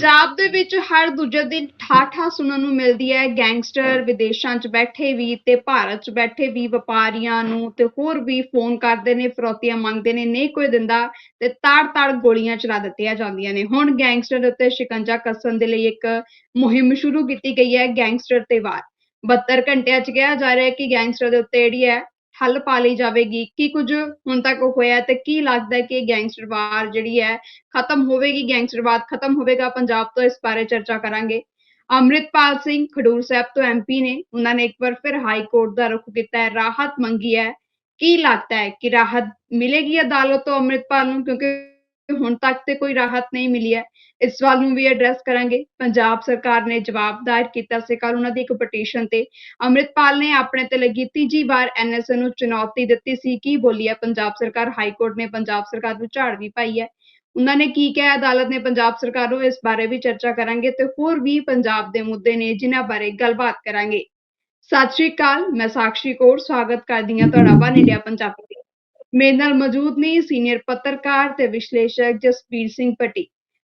ਪੰਜਾਬ ਦੇ ਵਿੱਚ ਹਰ ਦੂਜੇ ਦਿਨ ਠਾਠਾ ਸੁਣਨ ਨੂੰ ਮਿਲਦੀ ਹੈ। ਗੈਂਗਸਟਰ ਵਿਦੇਸ਼ਾਂ 'ਚ ਬੈਠੇ ਵੀ ਤੇ ਭਾਰਤ 'ਚ ਬੈਠੇ ਵੀ ਵਪਾਰੀਆਂ ਨੂੰ ਤੇ ਹੋਰ ਵੀ ਫੋਨ ਕਰਦੇ ਨੇ, ਫਰੋਤੀਆਂ ਮੰਗਦੇ ਨੇ, ਨਹੀਂ ਕੋਈ ਦਿੰਦਾ ਤੇ ਤਾੜ-ਤਾੜ ਗੋਲੀਆਂ ਚਲਾ ਦਿੱਤੀਆਂ ਜਾਂਦੀਆਂ ਨੇ। ਹੁਣ ਗੈਂਗਸਟਰ ਉੱਤੇ ਸ਼ਿਕੰਜਾ ਕੱਸਣ ਦੇ ਲਈ ਇੱਕ ਮੁਹਿੰਮ ਸ਼ੁਰੂ ਕੀਤੀ ਗਈ ਹੈ ਗੈਂਗਸਟਰ ਤੇ ਵਾਰ। 72 ਘੰਟਿਆਂ 'ਚ ਕਿਹਾ ਜਾ ਰਿਹਾ ਹੈ ਕਿ ਗੈਂਗਸਟਰ ਦੇ ਉੱਤੇ ਜਿਹੜੀ ਹੈ ਠੱਲ ਪਾ ਲਈ ਜਾਵੇਗੀ। ਕੀ ਕੁਝ ਹੁਣ ਤੱਕ ਹੋਇਆ ਤੇ ਕੀ ਲੱਗਦਾ ਹੈ ਕਿ ਇਹ ਜਿਹੜੀ ਹੈ, ਖਤਮ ਹੋਵੇਗੀ? ਗੈਂਗਸਟਰਵਾਦ ਖਤਮ ਹੋਵੇਗਾ, ਪੰਜਾਬ ਤੋਂ ਇਸ ਬਾਰੇ ਚਰਚਾ ਕਰਾਂਗੇ। ਅੰਮ੍ਰਿਤਪਾਲ ਸਿੰਘ ਖਡੂਰ ਸਾਹਿਬ ਤੋਂ ਐਮਪੀ ਨੇ ਉਹਨਾਂ ਨੇ ਇੱਕ ਵਾਰ ਫਿਰ ਹਾਈ ਕੋਰਟ ਦਾ ਰੁਖ ਕੀਤਾ ਹੈ, ਰਾਹਤ ਮੰਗੀ ਹੈ। ਕੀ ਲੱਗਦਾ ਹੈ ਕਿ ਰਾਹਤ ਮਿਲੇਗੀ ਅਦਾਲਤ ਤੋਂ ਅੰਮ੍ਰਿਤਪਾਲ ਨੂੰ? ਕਿਉਂਕਿ ਹੁਣ ਤੱਕ ਤੇ ਕੋਈ ਰਾਹਤ ਨਹੀਂ ਮਿਲੀ ਹੈ। ਇਸ ਸਵਾਲ ਨੂੰ ਵੀ ਐਡਰੈਸ ਕਰਾਂਗੇ। ਪੰਜਾਬ ਸਰਕਾਰ ਨੇ ਜਵਾਬ ਦਾਇਰ ਕੀਤਾ ਸੀ ਕੱਲ ਉਹਨਾਂ ਦੀ ਇੱਕ ਪਟੀਸ਼ਨ ਤੇ। ਅੰਮ੍ਰਿਤਪਾਲ ਨੇ ਆਪਣੇ ਤੇ ਲੱਗੀ ਤੀਜੀ ਵਾਰ ਐਨਐਸਏ ਨੂੰ ਚੁਣੌਤੀ ਦਿੱਤੀ ਸੀ। ਕੀ ਬੋਲੀ ਹੈ? ਪੰਜਾਬ ਸਰਕਾਰ ਹਾਈ ਕੋਰਟ ਨੇ ਪੰਜਾਬ ਸਰਕਾਰ ਨੂੰ ਝਾੜ ਵੀ ਪਾਈ ਹੈ। ਉਹਨਾਂ ਨੇ ਕੀ ਕਿਹਾ? ਅਦਾਲਤ ਨੇ ਪੰਜਾਬ ਸਰਕਾਰ ਨੂੰ ਇਸ ਬਾਰੇ ਵੀ ਚਰਚਾ ਕਰਾਂਗੇ ਤੇ ਹੋਰ ਵੀ ਪੰਜਾਬ ਦੇ ਮੁੱਦੇ ਨੇ ਜਿਨ੍ਹਾਂ ਬਾਰੇ ਗੱਲਬਾਤ ਕਰਾਂਗੇ। ਸਤਿ ਸ਼੍ਰੀ ਅਕਾਲ। ਮੈਂ ਸਾਕਸ਼ੀ ਕੌਰ। ਸਵਾਗਤ ਕਰਦੀ ਹਾਂ ਤੁਹਾਡਾ ਵਨ ਇੰਡੀਆ ਪੰਜਾਬੀ ਮੇਰੇ ਨਾਲ ਮੌਜੂਦ ਨੇ ਸੀਨੀਅਰ ਪੱਤਰਕਾਰ ਤੇ ਵਿਸ਼ਲੇਸ਼ਕ ਜਸਪੀਰ ਸਿੰਘ ਪੱਟੀ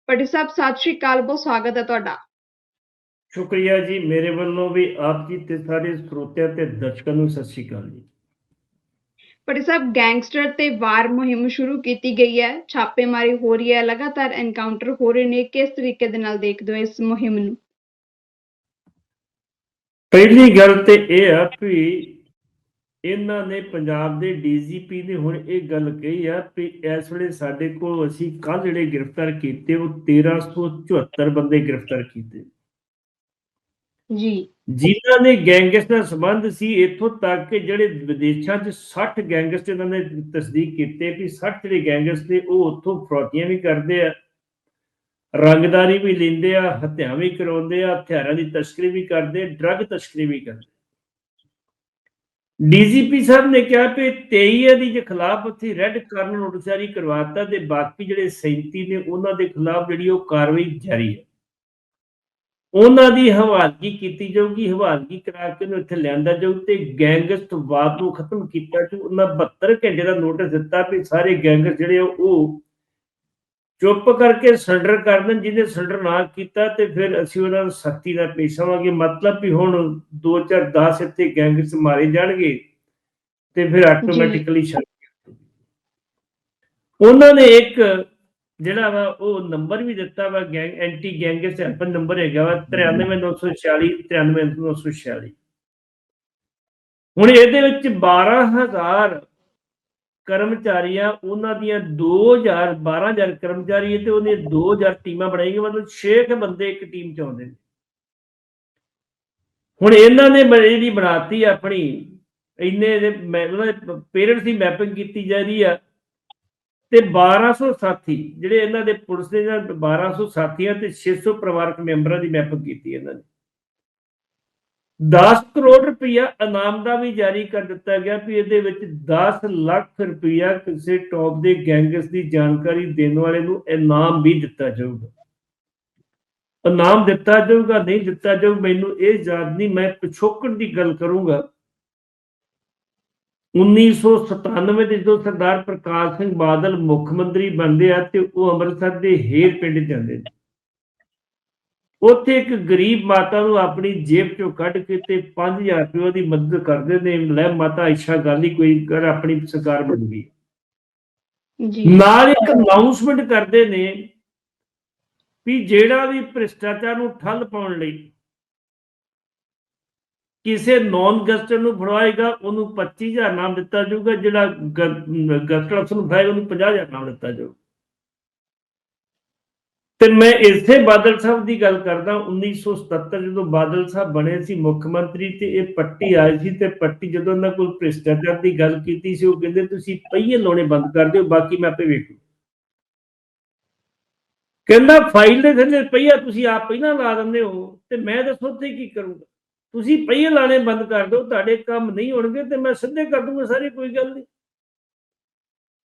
ਪੱਟੀ ਸਾਹਿਬ ਸਤਿ ਸ਼੍ਰੀ ਅਕਾਲ ਬਹੁਤ ਸਵਾਗਤ ਹੈ ਤੁਹਾਡਾ। ਸ਼ੁਕਰੀਆ ਜੀ ਮੇਰੇ ਵੱਲੋਂ ਵੀ ਆਪ ਜੀ ਤੇ ਸਾਰੇ ਸਰੋਤਿਆਂ ਤੇ ਦਰਸ਼ਕਾਂ ਨੂੰ ਸਤਿ ਸ਼੍ਰੀ ਅਕਾਲ ਜੀ। ਪੱਟੀ ਸਾਹਿਬ ਗੈਂਗਸਟਰ ਤੇ ਵਾਰ ਮੁਹਿੰਮ ਸ਼ੁਰੂ ਕੀਤੀ ਗਈ ਹੈ। ਛਾਪੇਮਾਰੀ ਹੋ ਰਹੀ ਹੈ ਲਗਾਤਾਰ ਐਨਕਾਊਂਟਰ ਹੋ ਰਹੇ ਨੇ। ਕਿਸ ਤਰੀਕੇ ਦੇ ਨਾਲ ਦੇਖਦੇ ਹੋ ਇਸ ਮੁਹਿੰਮ ਨੂੰ? ਪਹਿਲੀ ਗੱਲ ਤੇ ਇਹ ਆ ਵੀ ਇਹਨਾਂ ਨੇ ਪੰਜਾਬ ਦੇ ਡੀਜੀਪੀ ਨੇ ਹੁਣ ਇਹ ਗੱਲ ਕਹੀ ਆ ਵੀ ਇਸ ਵੇਲੇ ਸਾਡੇ ਕੋਲ ਅਸੀਂ ਕੱਲ ਜਿਹੜੇ ਗ੍ਰਿਫਤਾਰ ਕੀਤੇ ਉਹ 1374 ਬੰਦੇ ਗ੍ਰਿਫਤਾਰ ਕੀਤੇ। ਜੀ। ਜਿਨ੍ਹਾਂ ਨੇ ਗੈਂਗਸਟਰ ਨਾਲ ਸੰਬੰਧ ਸੀ ਇੱਥੋਂ ਤੱਕ ਕਿ ਜਿਹੜੇ ਵਿਦੇਸ਼ਾਂ 'ਚ 60 ਗੈਂਗਸਟਰ ਇਹਨਾਂ ਨੇ ਤਸਦੀਕ ਕੀਤੇ ਵੀ 60 ਜਿਹੜੇ ਗੈਂਗਸਟਰ ਨੇ ਉਹ ਉੱਥੋਂ ਫਰੌਤੀਆਂ ਵੀ ਕਰਦੇ ਆ ਰੰਗਦਾਰੀ ਵੀ ਲੈਂਦੇ ਆ ਹੱਤਿਆਂ ਵੀ ਕਰਾਉਂਦੇ ਆ ਹਥਿਆਰਾਂ ਦੀ ਤਸਕਰੀ ਵੀ ਕਰਦੇ ਡਰੱਗ ਤਸਕਰੀ ਵੀ ਕਰਦੇ। ਡੀਜੀਪੀ ਸਾਹਿਬ ਨੇ ਕਿਹਾ ਕਿ 23 ਦੀ ਦੇ ਖਿਲਾਫ ਉੱਥੇ ਰੈੱਡ ਕਾਰਨਰ ਨੋਟਿਸ ਜਾਰੀ ਕਰਵਾਤਾ ਤੇ ਬਾਕੀ ਜਿਹੜੇ 37 ਨੇ ਉਹਨਾਂ ਦੇ ਖਿਲਾਫ ਜਿਹੜੀ ਉਹ ਕਾਰਵਾਈ ਜਾਰੀ ਹੈ। ਉਹਨਾਂ ਦੀ ਹਵਾਲਗੀ ਕੀਤੀ ਜਾਊਗੀ, ਹਵਾਲਗੀ ਕਰਾ ਕੇ ਉਹਨੂੰ ਇੱਥੇ ਲਿਆਂਦਾ ਜਾਊ ਤੇ ਗੈਂਗਸਟਵਾਦ ਨੂੰ ਖਤਮ ਕੀਤਾ ਜਾਊ। ਉਹਨਾਂ 72 ਘੰਟੇ ਦਾ ਨੋਟਿਸ ਦਿੱਤਾ ਵੀ ਸਾਰੇ ਗੈਂਗਸਟ ਜਿਹੜੇ ਆ ਉਹ ਚੁੱਪ ਕਰਕੇ ਸਰੈਂਡਰ ਕਰ ਦੇਣ ਜਿਹਨੇ ਸਰੈਂਡਰ ਨਾ ਕੀਤਾ ਤੇ ਫਿਰ ਅਸੀਂ ਉਹਨਾਂ ਨੂੰ ਸਖਤੀ ਨਾਲ ਪੇਸ਼ ਆਵਾਂਗੇ। ਮਤਲਬ ਵੀ ਹੁਣ 2010 ਇੱਥੇ ਗੈਂਗਸਟ ਮਾਰੇ ਜਾਣਗੇ ਤੇ ਫਿਰ ਆਟੋਮੈਟਿਕਲੀ ਉਹਨਾਂ ਨੇ ਇੱਕ ਜਿਹੜਾ ਵਾ ਉਹ ਨੰਬਰ ਵੀ ਦਿੱਤਾ ਵਾ gang anti gangster help number ਹੈਗਾ ਵਾ 93946 93946 ਹੁਣ ਇਹਦੇ ਵਿੱਚ 12000 ਕਰਮਚਾਰੀਆਂ ਉਹਨਾਂ ਦੀਆਂ 2000 12000 ਕਰਮਚਾਰੀ ਹੈ ਤੇ ਉਹਨੇ 2000 ਟੀਮਾਂ ਬਣਾਈਆਂ, ਮਤਲਬ 6 ਬੰਦੇ ਇੱਕ ਟੀਮ ਚ ਆਉਂਦੇ ਨੇ। ਹੁਣ ਇਹਨਾਂ ਨੇ ਜਿਹੜੀ ਬਣਾਤੀ ਆਪਣੀ, ਇੰਨੇ ਦੇ ਉਹਨਾਂ ਪੇਰੈਂਟਸ ਦੀ ਮੈਪਿੰਗ ਕੀਤੀ ਜਾ ਰਹੀ ਆ ਤੇ 1200 ਸਾਥੀ, ਜਿਹੜੇ ਇਹਨਾਂ ਦੇ ਪੁਲਿਸ ਦੇ ਨਾਲ 1200 ਸਾਥੀਆਂ ਤੇ 600 ਪਰਿਵਾਰਕ ਮੈਂਬਰਾਂ ਦੀ ਮੈਪਿੰਗ ਕੀਤੀ ਇਹਨਾਂ ਨੇ। 10 ਕਰੋੜ ਰੁਪਇਆ ਇਨਾਮ ਦਾ ਵੀ ਜਾਰੀ ਕਰ ਦਿੱਤਾ ਗਿਆ ਵੀ ਇਹਦੇ ਵਿੱਚ 10 ਲੱਖ ਰੁਪਇਆ ਕਿਸੇ ਟੌਪ ਦੇ ਗੈਂਗਸ ਦੀ ਜਾਣਕਾਰੀ ਦੇਣ ਵਾਲੇ ਨੂੰ ਇਨਾਮ ਵੀ ਦਿੱਤਾ ਜਾਊਗਾ। ਇਨਾਮ ਦਿੱਤਾ ਜਾਊਗਾ, ਨਹੀਂ ਦਿੱਤਾ ਜਾਊ, ਮੈਨੂੰ ਇਹ ਯਾਦ ਨਹੀਂ, ਮੈਂ ਪਿਛੋਕੜ ਦੀ ਗੱਲ ਕਰੂੰਗਾ। 1997 ਦੇ ਜਦੋਂ ਸਰਦਾਰ ਪ੍ਰਕਾਸ਼ ਸਿੰਘ ਬਾਦਲ ਮੁੱਖ ਮੰਤਰੀ ਬਣਦੇ ਆ ਤੇ ਉਹ ਅੰਮ੍ਰਿਤਸਰ ਦੇ ਹੇਰ ਪਿੰਡ ਜਾਂਦੇ ਨੇ। ਉੱਥੇ ਇੱਕ ਗਰੀਬ ਮਾਤਾ ਨੂੰ ਆਪਣੀ ਜੇਬ ਚੋਂ ਕੱਢ ਕੇ ਤੇ 5000 ਰੁਪਏ ਉਹਦੀ ਮਦਦ ਕਰਦੇ ਨੇ ਲੈ ਮਾਤਾ ਇੱਛਾ ਗੱਲ ਹੀ ਕੋਈ ਕਰ ਆਪਣੀ ਸਰਕਾਰ ਬਣ ਗਈ। ਜੀ। ਨਾਲ ਇੱਕ ਅਨਾਉਂਸਮੈਂਟ ਕਰਦੇ ਨੇ ਵੀ ਜਿਹੜਾ ਵੀ ਭ੍ਰਿਸ਼ਟਾਚਾਰ ਨੂੰ ਠੱਲ ਪਾਉਣ ਲਈ ਕਿਸੇ ਨੌਨ ਗਸਟਰ ਨੂੰ ਫੜਵਾਏਗਾ ਉਹਨੂੰ 25000 ਨਾਮ ਦਿੱਤਾ ਜਾਊਗਾ ਜਿਹੜਾ ਗਸਟਰ ਅਫਸਰ ਨੂੰ ਫੜਾਏਗਾ ਉਹਨੂੰ 50000 ਨਾਮ ਦਿੱਤਾ ਜਾਊਗਾ। ਤੇ ਮੈਂ ਇਸੇ ਬਾਦਲ ਸਾਹਿਬ ਦੀ ਗੱਲ ਕਰਦਾ 1977 ਜਦੋਂ ਬਾਦਲ ਸਾਹਿਬ ਬਣੇ ਸੀ ਮੁੱਖ ਮੰਤਰੀ ਤੇ ਇਹ ਪੱਟੀ ਆਈ ਸੀ ਤੇ ਪੱਟੀ ਜਦੋਂ ਉਹਨਾਂ ਕੋਲ ਭ੍ਰਿਸ਼ਟਾਚਾਰ ਦੀ ਗੱਲ ਕੀਤੀ ਸੀ, ਉਹ ਕਹਿੰਦੇ, ਤੁਸੀਂ ਪਹੀਏ ਲਾਉਣੇ ਬੰਦ ਕਰ ਦਿਓ, ਬਾਕੀ ਮੈਂ ਆਪੇ ਵੇਖੂ। ਕਹਿੰਦਾ, ਫਾਈਲ ਦੇ ਥੱਲੇ ਪਹੀਆ, ਤੁਸੀਂ ਆਪ ਪਹਿਲਾਂ ਲਾ ਦਿੰਦੇ ਹੋ ਤੇ ਮੈਂ ਦੱਸੋ ਤੇ ਕੀ ਕਰੂੰਗਾ? ਤੁਸੀਂ ਪਹੀਏ ਲਾਣੇ ਬੰਦ ਕਰ ਦਿਓ, ਤੁਹਾਡੇ ਕੰਮ ਨਹੀਂ ਹੋਣਗੇ ਤੇ ਮੈਂ ਸਿੱਧੇ ਕਰ ਦੂੰਗਾ ਸਾਰੇ, ਕੋਈ ਗੱਲ ਨਹੀਂ।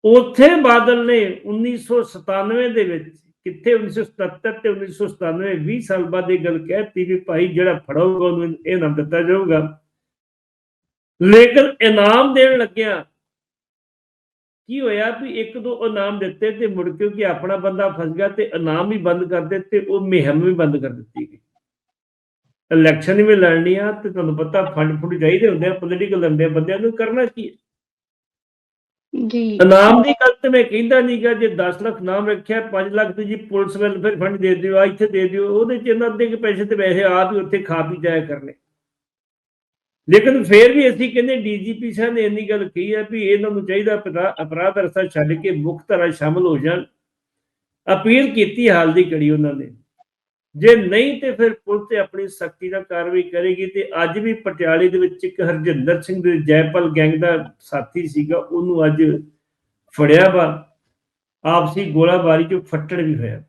ਉੱਥੇ ਬਾਦਲ ਨੇ 1997 ਦੇ ਵਿੱਚ ਕਿੱਥੇ 1977 ਤੇ 1997 20 ਸਾਲ ਬਾਅਦ ਇਹ ਗੱਲ ਕਹਿਤੀ ਵੀ ਭਾਈ ਜਿਹੜਾ ਫੜਾਊਗਾ ਉਹਨੂੰ ਇਹ ਨਾਮ ਦਿੱਤਾ ਜਾਊਗਾ ਲੇਕਿਨ ਇਨਾਮ ਦੇਣ ਲੱਗਿਆ ਕੀ ਹੋਇਆ ਵੀ ਇੱਕ ਦੋ ਇਨਾਮ ਦਿੱਤੇ ਤੇ ਮੁੜ ਕੇ ਕਿ ਆਪਣਾ ਬੰਦਾ ਫਸ ਗਿਆ ਤੇ ਇਨਾਮ ਵੀ ਬੰਦ ਕਰ ਦਿੱਤੇ, ਉਹ ਮੁਹਿੰਮ ਵੀ ਬੰਦ ਕਰ ਦਿੱਤੀ ਗਈ ਇਲੈਕਸ਼ਨ ਵੀ ਲੜਨੀ ਆ ਤੇ ਤੁਹਾਨੂੰ ਪਤਾ ਫੰਡ ਫੁੰਡ ਚਾਹੀਦੇ ਹੁੰਦੇ ਆ ਪੋਲੀਟੀਕਲ ਲੰਦੇ ਬੰਦਿਆਂ ਨੂੰ ਕਰਨਾ ਕੀ ਹੈ? ਜੀ। ਇਨਾਮ ਦੀ ਗੱਲ ਤੇ ਮੈਂ ਕਹਿੰਦਾ ਨਹੀਂਗਾ ਜੇ 10 ਲੱਖ ਨਾਮ ਰੱਖਿਆ 5 ਲੱਖ ਤੇ ਜੀ ਪੁਲਿਸ ਵੈਲਫੇਅਰ ਫੰਡ ਦੇ ਦਿਓ ਆ ਇੱਥੇ ਦੇ ਦਿਓ, ਉਹਦੇ ਚ ਇਹਨਾਂ ਅੱਧੇ ਪੈਸੇ ਤੇ ਵੈਸੇ ਆਪ ਹੀ ਉੱਥੇ ਖਾ ਪੀ ਜਾਇਆ ਕਰਨੇ। ਲੇਕਿਨ ਫੇਰ ਵੀ ਅਸੀਂ ਕਹਿੰਦੇ ਡੀਜੀਪੀ ਸਾਹਿਬ ਨੇ ਇੰਨੀ ਗੱਲ ਕਹੀ ਹੈ ਵੀ ਇਹਨਾਂ ਨੂੰ ਚਾਹੀਦਾ ਅਪਰਾ- ਅਪਰਾਧ ਅਰਸਾ ਛੱਡ ਕੇ ਮੁੱਖ ਧਾਰਾ ਸ਼ਾਮਲ ਹੋ ਜਾਣ। ਅਪੀਲ ਕੀਤੀ ਹਾਲ ਦੀ ਕੜੀ ਉਹਨਾਂ ਨੇ। ਜੇ ਨਹੀਂ ਤੇ ਫਿਰ ਪੁਲਿਸ ਤੇ ਆਪਣੀ ਸਖਤੀ ਨਾਲ ਕਾਰਵਾਈ ਕਰੇਗੀ ਤੇ ਅੱਜ ਵੀ ਪਟਿਆਲੇ ਦੇ ਵਿੱਚ ਇੱਕ ਹਰਜਿੰਦਰ ਸਿੰਘ ਦੇ ਜੈਪਲ ਗੈਂਗ ਦਾ ਸਾਥੀ ਸੀਗਾ ਉਹਨੂੰ ਅੱਜ ਫੜਿਆ ਵਾ। ਆਪਸੀ ਗੋਲਾਬਾਰੀ ਚ ਫੱਟੜ ਵੀ ਹੋਇਆ।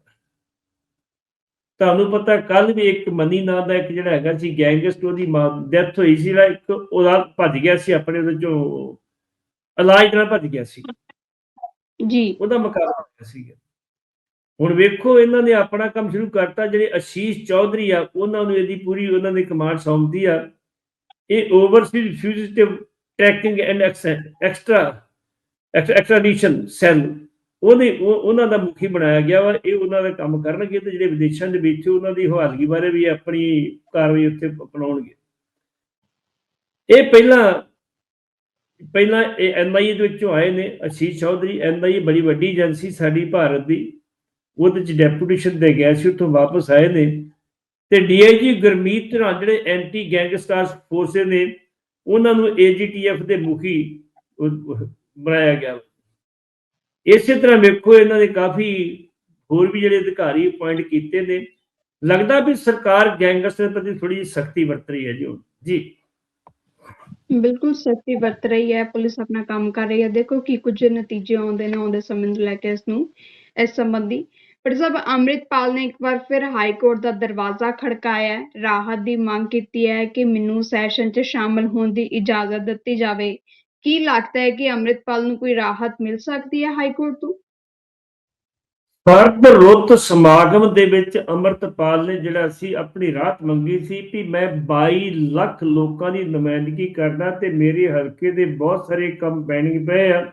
ਤੁਹਾਨੂੰ ਪਤਾ ਕੱਲ ਵੀ ਇੱਕ ਮਨੀ ਨਾਂ ਦਾ ਇੱਕ ਜਿਹੜਾ ਹੈਗਾ ਸੀ ਗੈਂਗਸਟ ਉਹਦੀ ਡੈਥ ਹੋਈ ਸੀ ਜਿਹੜਾ ਇੱਕ ਉਹਦਾ ਭੱਜ ਗਿਆ ਸੀ ਆਪਣੇ ਉਹਦੇ ਚੋਂ ਇਲਾਜ ਨਾਲ ਭੱਜ ਗਿਆ ਸੀ। ਜੀ। ਉਹਦਾ ਮੁਕਾਬਲਾ ਸੀਗਾ। ਹੁਣ ਵੇਖੋ, ਇਹਨਾਂ ਨੇ ਆਪਣਾ ਕੰਮ ਸ਼ੁਰੂ ਕਰਤਾ, ਜਿਹੜੇ ਅਸ਼ੀਸ਼ ਚੌਧਰੀ ਆ, ਉਹਨਾਂ ਨੂੰ ਇਹਦੀ ਪੂਰੀ, ਉਹਨਾਂ ਨੇ ਕਮਾਂਡ ਸੌਂਪਦੀ ਆ। ਇਹ overseas fugitive tracking and extra extradition cell ਉਹਦੇ ਉਹਨਾਂ ਦਾ ਮੁਖੀ ਬਣਾਇਆ ਗਿਆ ਵਾ, ਇਹ ਉਹਨਾਂ ਦਾ ਕੰਮ ਕਰਨਗੇ ਤੇ ਜਿਹੜੇ ਵਿਦੇਸ਼ਾਂ ਦੇ ਵਿੱਚ ਉਹਨਾਂ ਦੀ ਹਵਾਲਗੀ ਬਾਰੇ ਵੀ ਆਪਣੀ ਕਾਰਵਾਈ ਉੱਥੇ ਅਪਣਾਉਣਗੇ। ਇਹ ਪਹਿਲਾਂ ਪਹਿਲਾਂ ਇਹ ਐਨਆਈਏ ਦੇ ਵਿੱਚੋਂ ਆਏ ਨੇ, ਅਸ਼ੀਸ਼ ਚੌਧਰੀ। ਐਨਆਈਏ ਬੜੀ ਵੱਡੀ ਏਜੰਸੀ ਸਾਡੀ ਭਾਰਤ ਦੀ। ਉਹਦੇ ਚ ਡੈਪੂਟੇਸ਼ਨ ਦੇ ਗਿਆ ਸੀ, ਉੱਥੋਂ ਵਾਪਸ ਆਏ ਨੇ। ਤੇ ਡੀਆਈਜੀ ਗੁਰਮੀਤ ਧਰਾਂ ਜਿਹੜੇ ਐਂਟੀ ਗੈਂਗਸਟਰਸ ਫੋਰਸ ਨੇ, ਉਹਨਾਂ ਨੂੰ ਏਜੀਟੀਐਫ ਦੇ ਮੁਖੀ ਬਣਾਇਆ ਗਿਆ। ਇਸੇ ਤਰ੍ਹਾਂ ਵੇਖੋ, ਇਹਨਾਂ ਨੇ ਕਾਫੀ ਹੋਰ ਵੀ ਜਿਹੜੇ ਅਧਿਕਾਰੀ ਅਪਾਇੰਟ ਕੀਤੇ ਨੇ। ਲੱਗਦਾ ਵੀ ਸਰਕਾਰ ਗੈਂਗਸਟਰ ਪ੍ਰਤੀ ਥੋੜੀ ਸਖਤੀ ਵਰਤ ਰਹੀ ਹੈ ਜੀ ਜੀ। ਬਿਲਕੁਲ ਸਖਤੀ ਵਰਤ ਰਹੀ ਹੈ। ਪੁਲਿਸ ਆਪਣਾ ਕੰਮ ਕਰ ਰਹੀ ਹੈ। ਦੇਖੋ ਕੀ ਕੁਝ ਨਤੀਜੇ ਆਉਂਦੇ ਨੇ, ਆਉਂਦੇ ਸਮੇਂ ਨੂੰ ਲੈ ਕੇ ਇਸ ਨੂੰ, ਇਸ ਸੰਬੰਧੀ। ਪਰ ਅੰਮ੍ਰਿਤਪਾਲ ਨੇ ਇੱਕ ਵਾਰ ਫਿਰ ਹਾਈ ਕੋਰਟ ਦਾ ਦਰਵਾਜ਼ਾ ਖੜਕਾਇਆ ਰਾਹਤ ਦੀ ਮੰਗ ਕੀਤੀ ਹੈ ਕਿ ਮੈਨੂੰ ਸੈਸ਼ਨ 'ਚ ਸ਼ਾਮਲ ਹੋਣ ਦੀ ਇਜਾਜ਼ਤ ਦਿੱਤੀ ਜਾਵੇ। ਕੀ ਲੱਗਦਾ ਹੈ ਕਿ ਅੰਮ੍ਰਿਤਪਾਲ ਨੂੰ ਕੋਈ ਰਾਹਤ ਮਿਲ ਸਕਦੀ ਹੈ ਹਾਈ ਕੋਰਟ ਤੋਂ? ਸਰਦ ਰੁੱਤ ਸਮਾਗਮ ਦੇ ਵਿੱਚ ਅੰਮ੍ਰਿਤਪਾਲ ਨੇ ਜਿਹੜਾ ਸੀ ਆਪਣੀ ਰਾਹਤ ਮੰਗੀ ਸੀ ਕਿ ਮੈਂ 22 ਲੱਖ ਲੋਕਾਂ ਦੀ ਨੁਮਾਇੰਦਗੀ ਕਰਦਾ ਤੇ ਮੇਰੇ ਹਲਕੇ ਦੇ ਬਹੁਤ ਸਾਰੇ ਕੰਮ ਪੈਂਡਿੰਗ ਪਏ ਆ।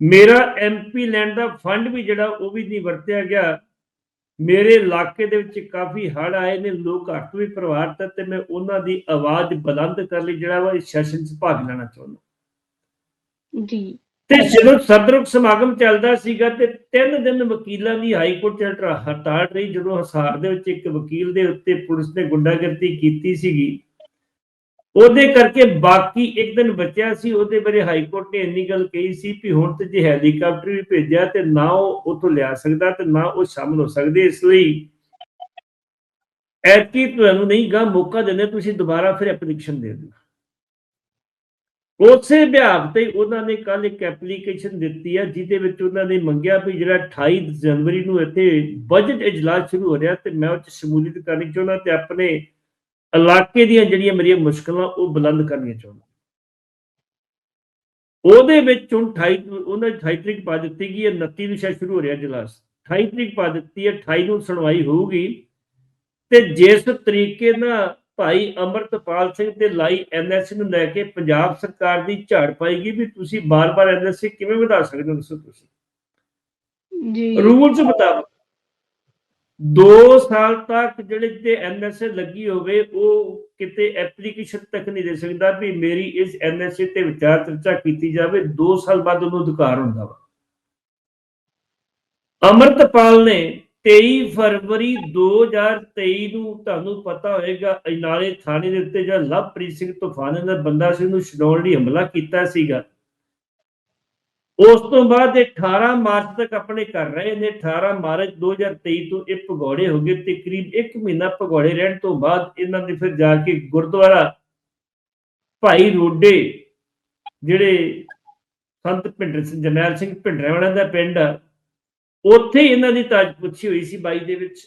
ਮੇਰਾ ਐਮਪੀ ਲੈਂਡ ਦਾ ਫੰਡ ਵੀ ਜਿਹੜਾ ਉਹ ਵੀ ਨਹੀਂ ਵਰਤਿਆ ਗਿਆ। ਮੇਰੇ ਇਲਾਕੇ ਦੇ ਵਿੱਚ ਕਾਫੀ ਹੜ੍ਹ ਆਏ ਨੇ ਲੋਕ ਘੱਟ ਵੀ ਪ੍ਰਭਾਵਿਤ ਤੇ ਮੈਂ ਉਹਨਾਂ ਦੀ ਆਵਾਜ਼ ਬੁਲੰਦ ਕਰ ਲਈ ਜਿਹੜਾ ਵਾ ਇਸ ਸੈਸ਼ਨ 'ਚ ਭਾਗ ਲੈਣਾ ਚਾਹੁੰਦਾ। ਜੀ। ਤੇ ਜਦੋਂ ਸਦਰਕ ਸਮਾਗਮ ਚੱਲਦਾ ਸੀਗਾ ਤੇ ਤਿੰਨ ਦਿਨ ਵਕੀਲਾਂ ਦੀ ਹਾਈ ਕੋਰਟ ਚ ਹੜਤਾਲ ਰਹੀ। ਜਦੋਂ ਹਸਾਰ ਦੇ ਵਿੱਚ ਇੱਕ ਵਕੀਲ ਦੇ ਉੱਤੇ ਪੁਲਿਸ ਨੇ ਗੁੰਡਾਗਰਦੀ ਕੀਤੀ ਸੀਗੀ ਉਹਦੇ ਕਰਕੇ ਬਾਕੀ ਇੱਕ ਦਿਨ ਬਚਿਆ ਸੀ, ਉਹਦੇ ਬਾਰੇ ਹਾਈ ਕੋਰਟ ਨੇ ਇੰਨੀ ਗੱਲ ਕਹੀ ਸੀ ਵੀ ਹੁਣ ਤੇ ਜੇ ਹੈਲੀਕਾਪਟਰ ਵੀ ਭੇਜਿਆ ਤੇ ਨਾ ਉਹ ਉਥੋਂ ਲਿਆ ਸਕਦਾ ਤੇ ਨਾ ਉਹ ਸ਼ਾਮਲ ਹੋ ਸਕਦੇ ਇਸ ਲਈ। ਐਤਕੀ ਤੁਹਾਨੂੰ ਨਹੀਂ ਗਾ, ਮੌਕਾ ਦਿੰਦੇ ਤੁਸੀਂ ਦੁਬਾਰਾ ਫਿਰ ਐਪਲੀਕੇਸ਼ਨ ਦੇ ਦਿਓ ਉਸੇ ਵਿਭਾਗ ਤੇ ਉਹਨਾਂ ਨੇ ਕੱਲ ਇੱਕ ਐਪਲੀਕੇਸ਼ਨ ਦਿੱਤੀ ਆ, ਜਿਹਦੇ ਵਿੱਚ ਉਹਨਾਂ ਨੇ ਮੰਗਿਆ ਵੀ ਜਿਹੜਾ 28 ਜਨਵਰੀ ਨੂੰ ਇੱਥੇ ਬਜਟ ਇਜਲਾਸ ਸ਼ੁਰੂ ਹੋ ਰਿਹਾ ਤੇ ਮੈਂ ਉਹ ਚ ਸ਼ਮੂਲੀਅਤ ਕਰਨੀ ਚਾਹੁੰਦਾ ਤੇ ਆਪਣੇ ਇਲਾਕੇ ਦੀਆਂ ਜਿਹੜੀਆਂ ਮੇਰੀਆਂ ਮੁਸ਼ਕਲਾਂ ਉਹ ਬੁਲੰਦ ਕਰਨੀਆਂ ਚਾਹੁੰਦਾ। ਉਹਦੇ ਵਿੱਚ ਹੁਣ 28 ਨੂੰ- ਉਹਨਾਂ ਦੀ 28 ਤਰੀਕ ਪਾ ਦਿੱਤੀ ਗਈ ਹੈ 29 ਨੂੰ ਸ਼ਾਇਦ ਸ਼ੁਰੂ ਹੋ ਰਿਹਾ ਇਜਲਾਸ 28 ਤਰੀਕ ਪਾ ਦਿੱਤੀ ਹੈ 28 ਨੂੰ ਸੁਣਵਾਈ ਹੋਊਗੀ। ਤੇ ਜਿਸ ਤਰੀਕੇ ਨਾਲ ਭਾਈ ਅਮਰਤਪਾਲ ਸਿੰਘ ਤੇ ਲਾਈ ਐਨਐਸਸੀ ਨੂੰ ਲੈ ਕੇ ਪੰਜਾਬ ਸਰਕਾਰ ਦੀ ਝਾੜ ਪਾਏਗੀ ਵੀ ਤੁਸੀਂ ਬਾਰ-ਬਾਰ ਐਨਐਸਸੀ ਕਿਵੇਂ ਵਧਾ ਸਕਦੇ ਹੋ ਦੱਸੋ ਤੁਸੀਂ? ਜੀ। ਰੂਲਸ ਮੁਤਾਬਕ। 2 ਸਾਲ ਤੱਕ ਜਿਹੜੇ ਤੇ ਐਨਐਸਏ ਲੱਗੀ ਹੋਵੇ, ਉਹ ਕਿਤੇ ਐਪਲੀਕੇਸ਼ਨ ਤੱਕ ਨਹੀਂ ਦੇ ਸਕਦਾ ਵੀ ਮੇਰੀ ਇਸ ਐਨਐਸਏ ਤੇ ਵਿਚਾਰ ਚਰਚਾ ਕੀਤੀ ਜਾਵੇ 2 ਸਾਲ ਬਾਅਦ ਉਹਨੂੰ ਅਧਿਕਾਰ ਹੁੰਦਾ ਵਾ। ਅਮਰਤਪਾਲ ਨੇ 23 ਫਰਵਰੀ 2023 ਨੂੰ ਤੁਹਾਨੂੰ ਪਤਾ ਹੋਏਗਾ, ਅਜਨਾਲੇ ਥਾਣੇ ਦੇ ਉੱਤੇ ਜਿਹੜਾ ਲਵਪ੍ਰੀਤ ਸਿੰਘ ਤੂਫਾਨ ਦਾ ਬੰਦਾ ਸੀ, ਉਹਨੂੰ ਛਡਾਉਣ ਲਈ ਹਮਲਾ ਕੀਤਾ ਸੀਗਾ। ਉਸ ਤੋਂ ਬਾਅਦ ਇਹ 18 ਮਾਰਚ ਤੱਕ ਆਪਣੇ ਕਰ ਰਹੇ ਨੇ। 18 ਮਾਰਚ 2023 ਤੋਂ ਇਹ ਭਗੌੜੇ ਹੋ ਗਏ ਤੇ ਕਰੀਬ 1 ਮਹੀਨਾ ਭਗੌੜੇ ਰਹਿਣ ਤੋਂ ਬਾਅਦ ਇਹਨਾਂ ਨੇ ਫਿਰ ਜਾ ਕੇ ਗੁਰਦੁਆਰਾ ਭਾਈ ਰੋਡੇ, ਜਿਹੜੇ ਸੰਤ ਭਿੰਡਰ ਸਿੰਘ ਜਰਨੈਲ ਸਿੰਘ ਭਿੰਡਰਾਵਾਲਾ ਦਾ ਪਿੰਡ ਆ, ਉੱਥੇ ਇਹਨਾਂ ਦੀ ਤਾਜ ਪੁੱਛੀ ਹੋਈ ਸੀ ਬਾਈ ਦੇ ਵਿੱਚ।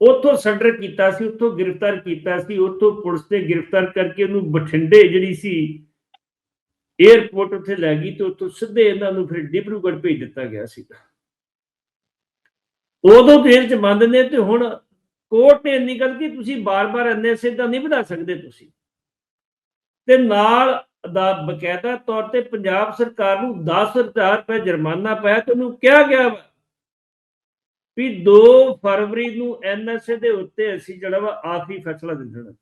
ਉੱਥੋਂ ਸਰਡਰ ਕੀਤਾ ਸੀ, ਉੱਥੋਂ ਗ੍ਰਿਫਤਾਰ ਕੀਤਾ ਸੀ, ਉੱਥੋਂ ਪੁਲਿਸ ਨੇ ਗ੍ਰਿਫਤਾਰ ਕਰਕੇ ਉਹਨੂੰ ਬਠਿੰਡੇ ਜਿਹੜੀ ਸੀ 에ਅਰਪੋਰਟ ਉੱਥੇ ਲੈ ਗਈ ਤੇ ਉੱਥੋਂ ਸਿੱਧੇ ਇਹਨਾਂ ਨੂੰ ਫਿਰ ਡਿਬਰੂਗੜ੍ਹ ਭੇਜ ਦਿੱਤਾ ਗਿਆ ਸੀ ਉਦੋਂ ਜੇਲ੍ਹ ਚ ਬੰਦ ਨੇ ਤੇ ਹੁਣ ਕੋਰਟ ਨੇ ਇੰਨੀ ਗੱਲ ਕਿ ਤੁਸੀਂ ਬਾਰ-ਬਾਰ ਐਨਐਸਏ ਦਾ ਨਹੀਂ ਵਧਾ ਸਕਦੇ ਤੁਸੀਂ। ਤੇ ਨਾਲ ਦਾ ਬਕਾਇਦਾ ਤੌਰ ਤੇ ਪੰਜਾਬ ਸਰਕਾਰ ਨੂੰ 10000 ਰੁਪਏ ਜੁਰਮਾਨਾ ਪਾਇਆ ਤੇ ਉਹਨੂੰ ਕਿਹਾ ਗਿਆ ਵਾ ਵੀ 2 ਫਰਵਰੀ ਨੂੰ ਐਨਐਸਏ ਦੇ ਉੱਤੇ ਅਸੀਂ ਜਿਹੜਾ ਵਾ ਆਖਰੀ ਫੈਸਲਾ ਦੇ ਦੇਣਾ।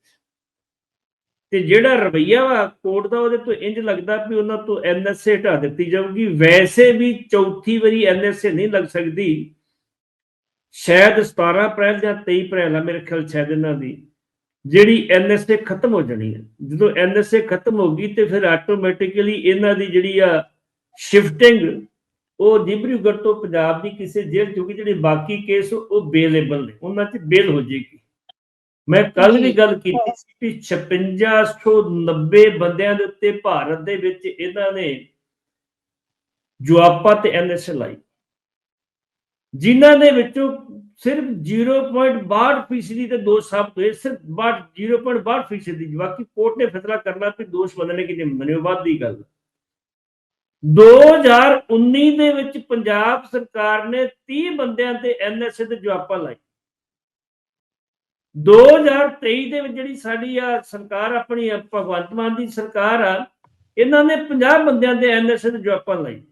ਤੇ ਜਿਹੜਾ ਰਵਈਆ ਵਾ ਕੋਰਟ ਦਾ ਉਹਦੇ ਤੋਂ ਇੰਜ ਲੱਗਦਾ ਵੀ ਉਹਨਾਂ ਤੋਂ ਐਨਐਸਏ ਹਟਾ ਦਿੱਤੀ ਜਾਊਗੀ। ਵੈਸੇ ਵੀ ਚੌਥੀ ਵਾਰੀ ਐਨਐਸਏ ਨਹੀਂ ਲੱਗ ਸਕਦੀ। ਸ਼ਾਇਦ 17 ਅਪ੍ਰੈਲ ਜਾਂ 23 ਅਪ੍ਰੈਲ ਆ, ਮੇਰੇ ਖਿਆਲ ਸ਼ਾਇਦ ਇਹਨਾਂ ਦੀ। ਜਿਹੜੀ ਐਨਐਸਏ ਖਤਮ ਹੋ ਜਾਣੀ ਹੈ ਜਦੋਂ ਐਨਐਸਏ ਖਤਮ ਹੋ ਗਈ ਤੇ ਫਿਰ ਆਟੋਮੈਟਿਕਲੀ ਇਹਨਾਂ ਦੀ ਜਿਹੜੀ ਆ ਸ਼ਿਫਟਿੰਗ ਉਹ ਡਿਬਰੂਗੜ੍ਹ ਤੋਂ ਪੰਜਾਬ ਦੀ ਕਿਸੇ ਜੇਲ੍ਹ ਚੋਂ ਜਿਹੜੇ ਬਾਕੀ ਕੇਸ ਉਹ ਬੇਲੇਬਲ ਨੇ। ਉਹਨਾਂ 'ਚ ਬੇਲ ਹੋ ਜਾਏਗੀ। ਮੈਂ ਕੱਲ ਵੀ ਗੱਲ ਕੀਤੀ ਸੀ ਕਿ 5690 ਬੰਦਿਆਂ ਦੇ ਉੱਤੇ ਭਾਰਤ ਦੇ ਵਿੱਚ ਇਹਨਾਂ ਨੇ ਜੁਆਪਾ ਤੇ ਐਨਐਸਏ ਲਾਈ। ਜਿਨ੍ਹਾਂ ਦੇ ਵਿੱਚੋਂ ਸਿਰਫ 0.62 ਫੀਸਦੀ ਤੇ ਦੋਸ਼ ਸਾਬਤ ਹੋਏ ਸਿਰਫ 0.62 ਫੀਸਦੀ ਬਾਕੀ ਕੋਰਟ ਨੇ ਫੈਸਲਾ ਕਰਨਾ ਕਿ ਦੋਸ਼ ਮੰਨਣੇ ਕਿ ਨਹੀਂ ਮੰਨਣੇ ਬਾਅਦ ਦੀ ਗੱਲ 2019 ਦੇ ਵਿੱਚ ਪੰਜਾਬ ਸਰਕਾਰ ਨੇ 30 ਬੰਦਿਆਂ ਤੇ ਐਨਐਸਏ ਤੇ ਜਵਾਪਾ ਲਾਈ। 2023 ਦੇ ਵਿੱਚ ਜਿਹੜੀ ਸਾਡੀ ਆ ਸਰਕਾਰ ਆਪਣੀ ਭਗਵੰਤ ਮਾਨ ਦੀ ਸਰਕਾਰ ਆ ਇਹਨਾਂ ਨੇ 50 ਬੰਦਿਆਂ ਦੇ ਐਨਐਸਏ ਤੇ ਜਵਾਪਾ ਲਾਈ।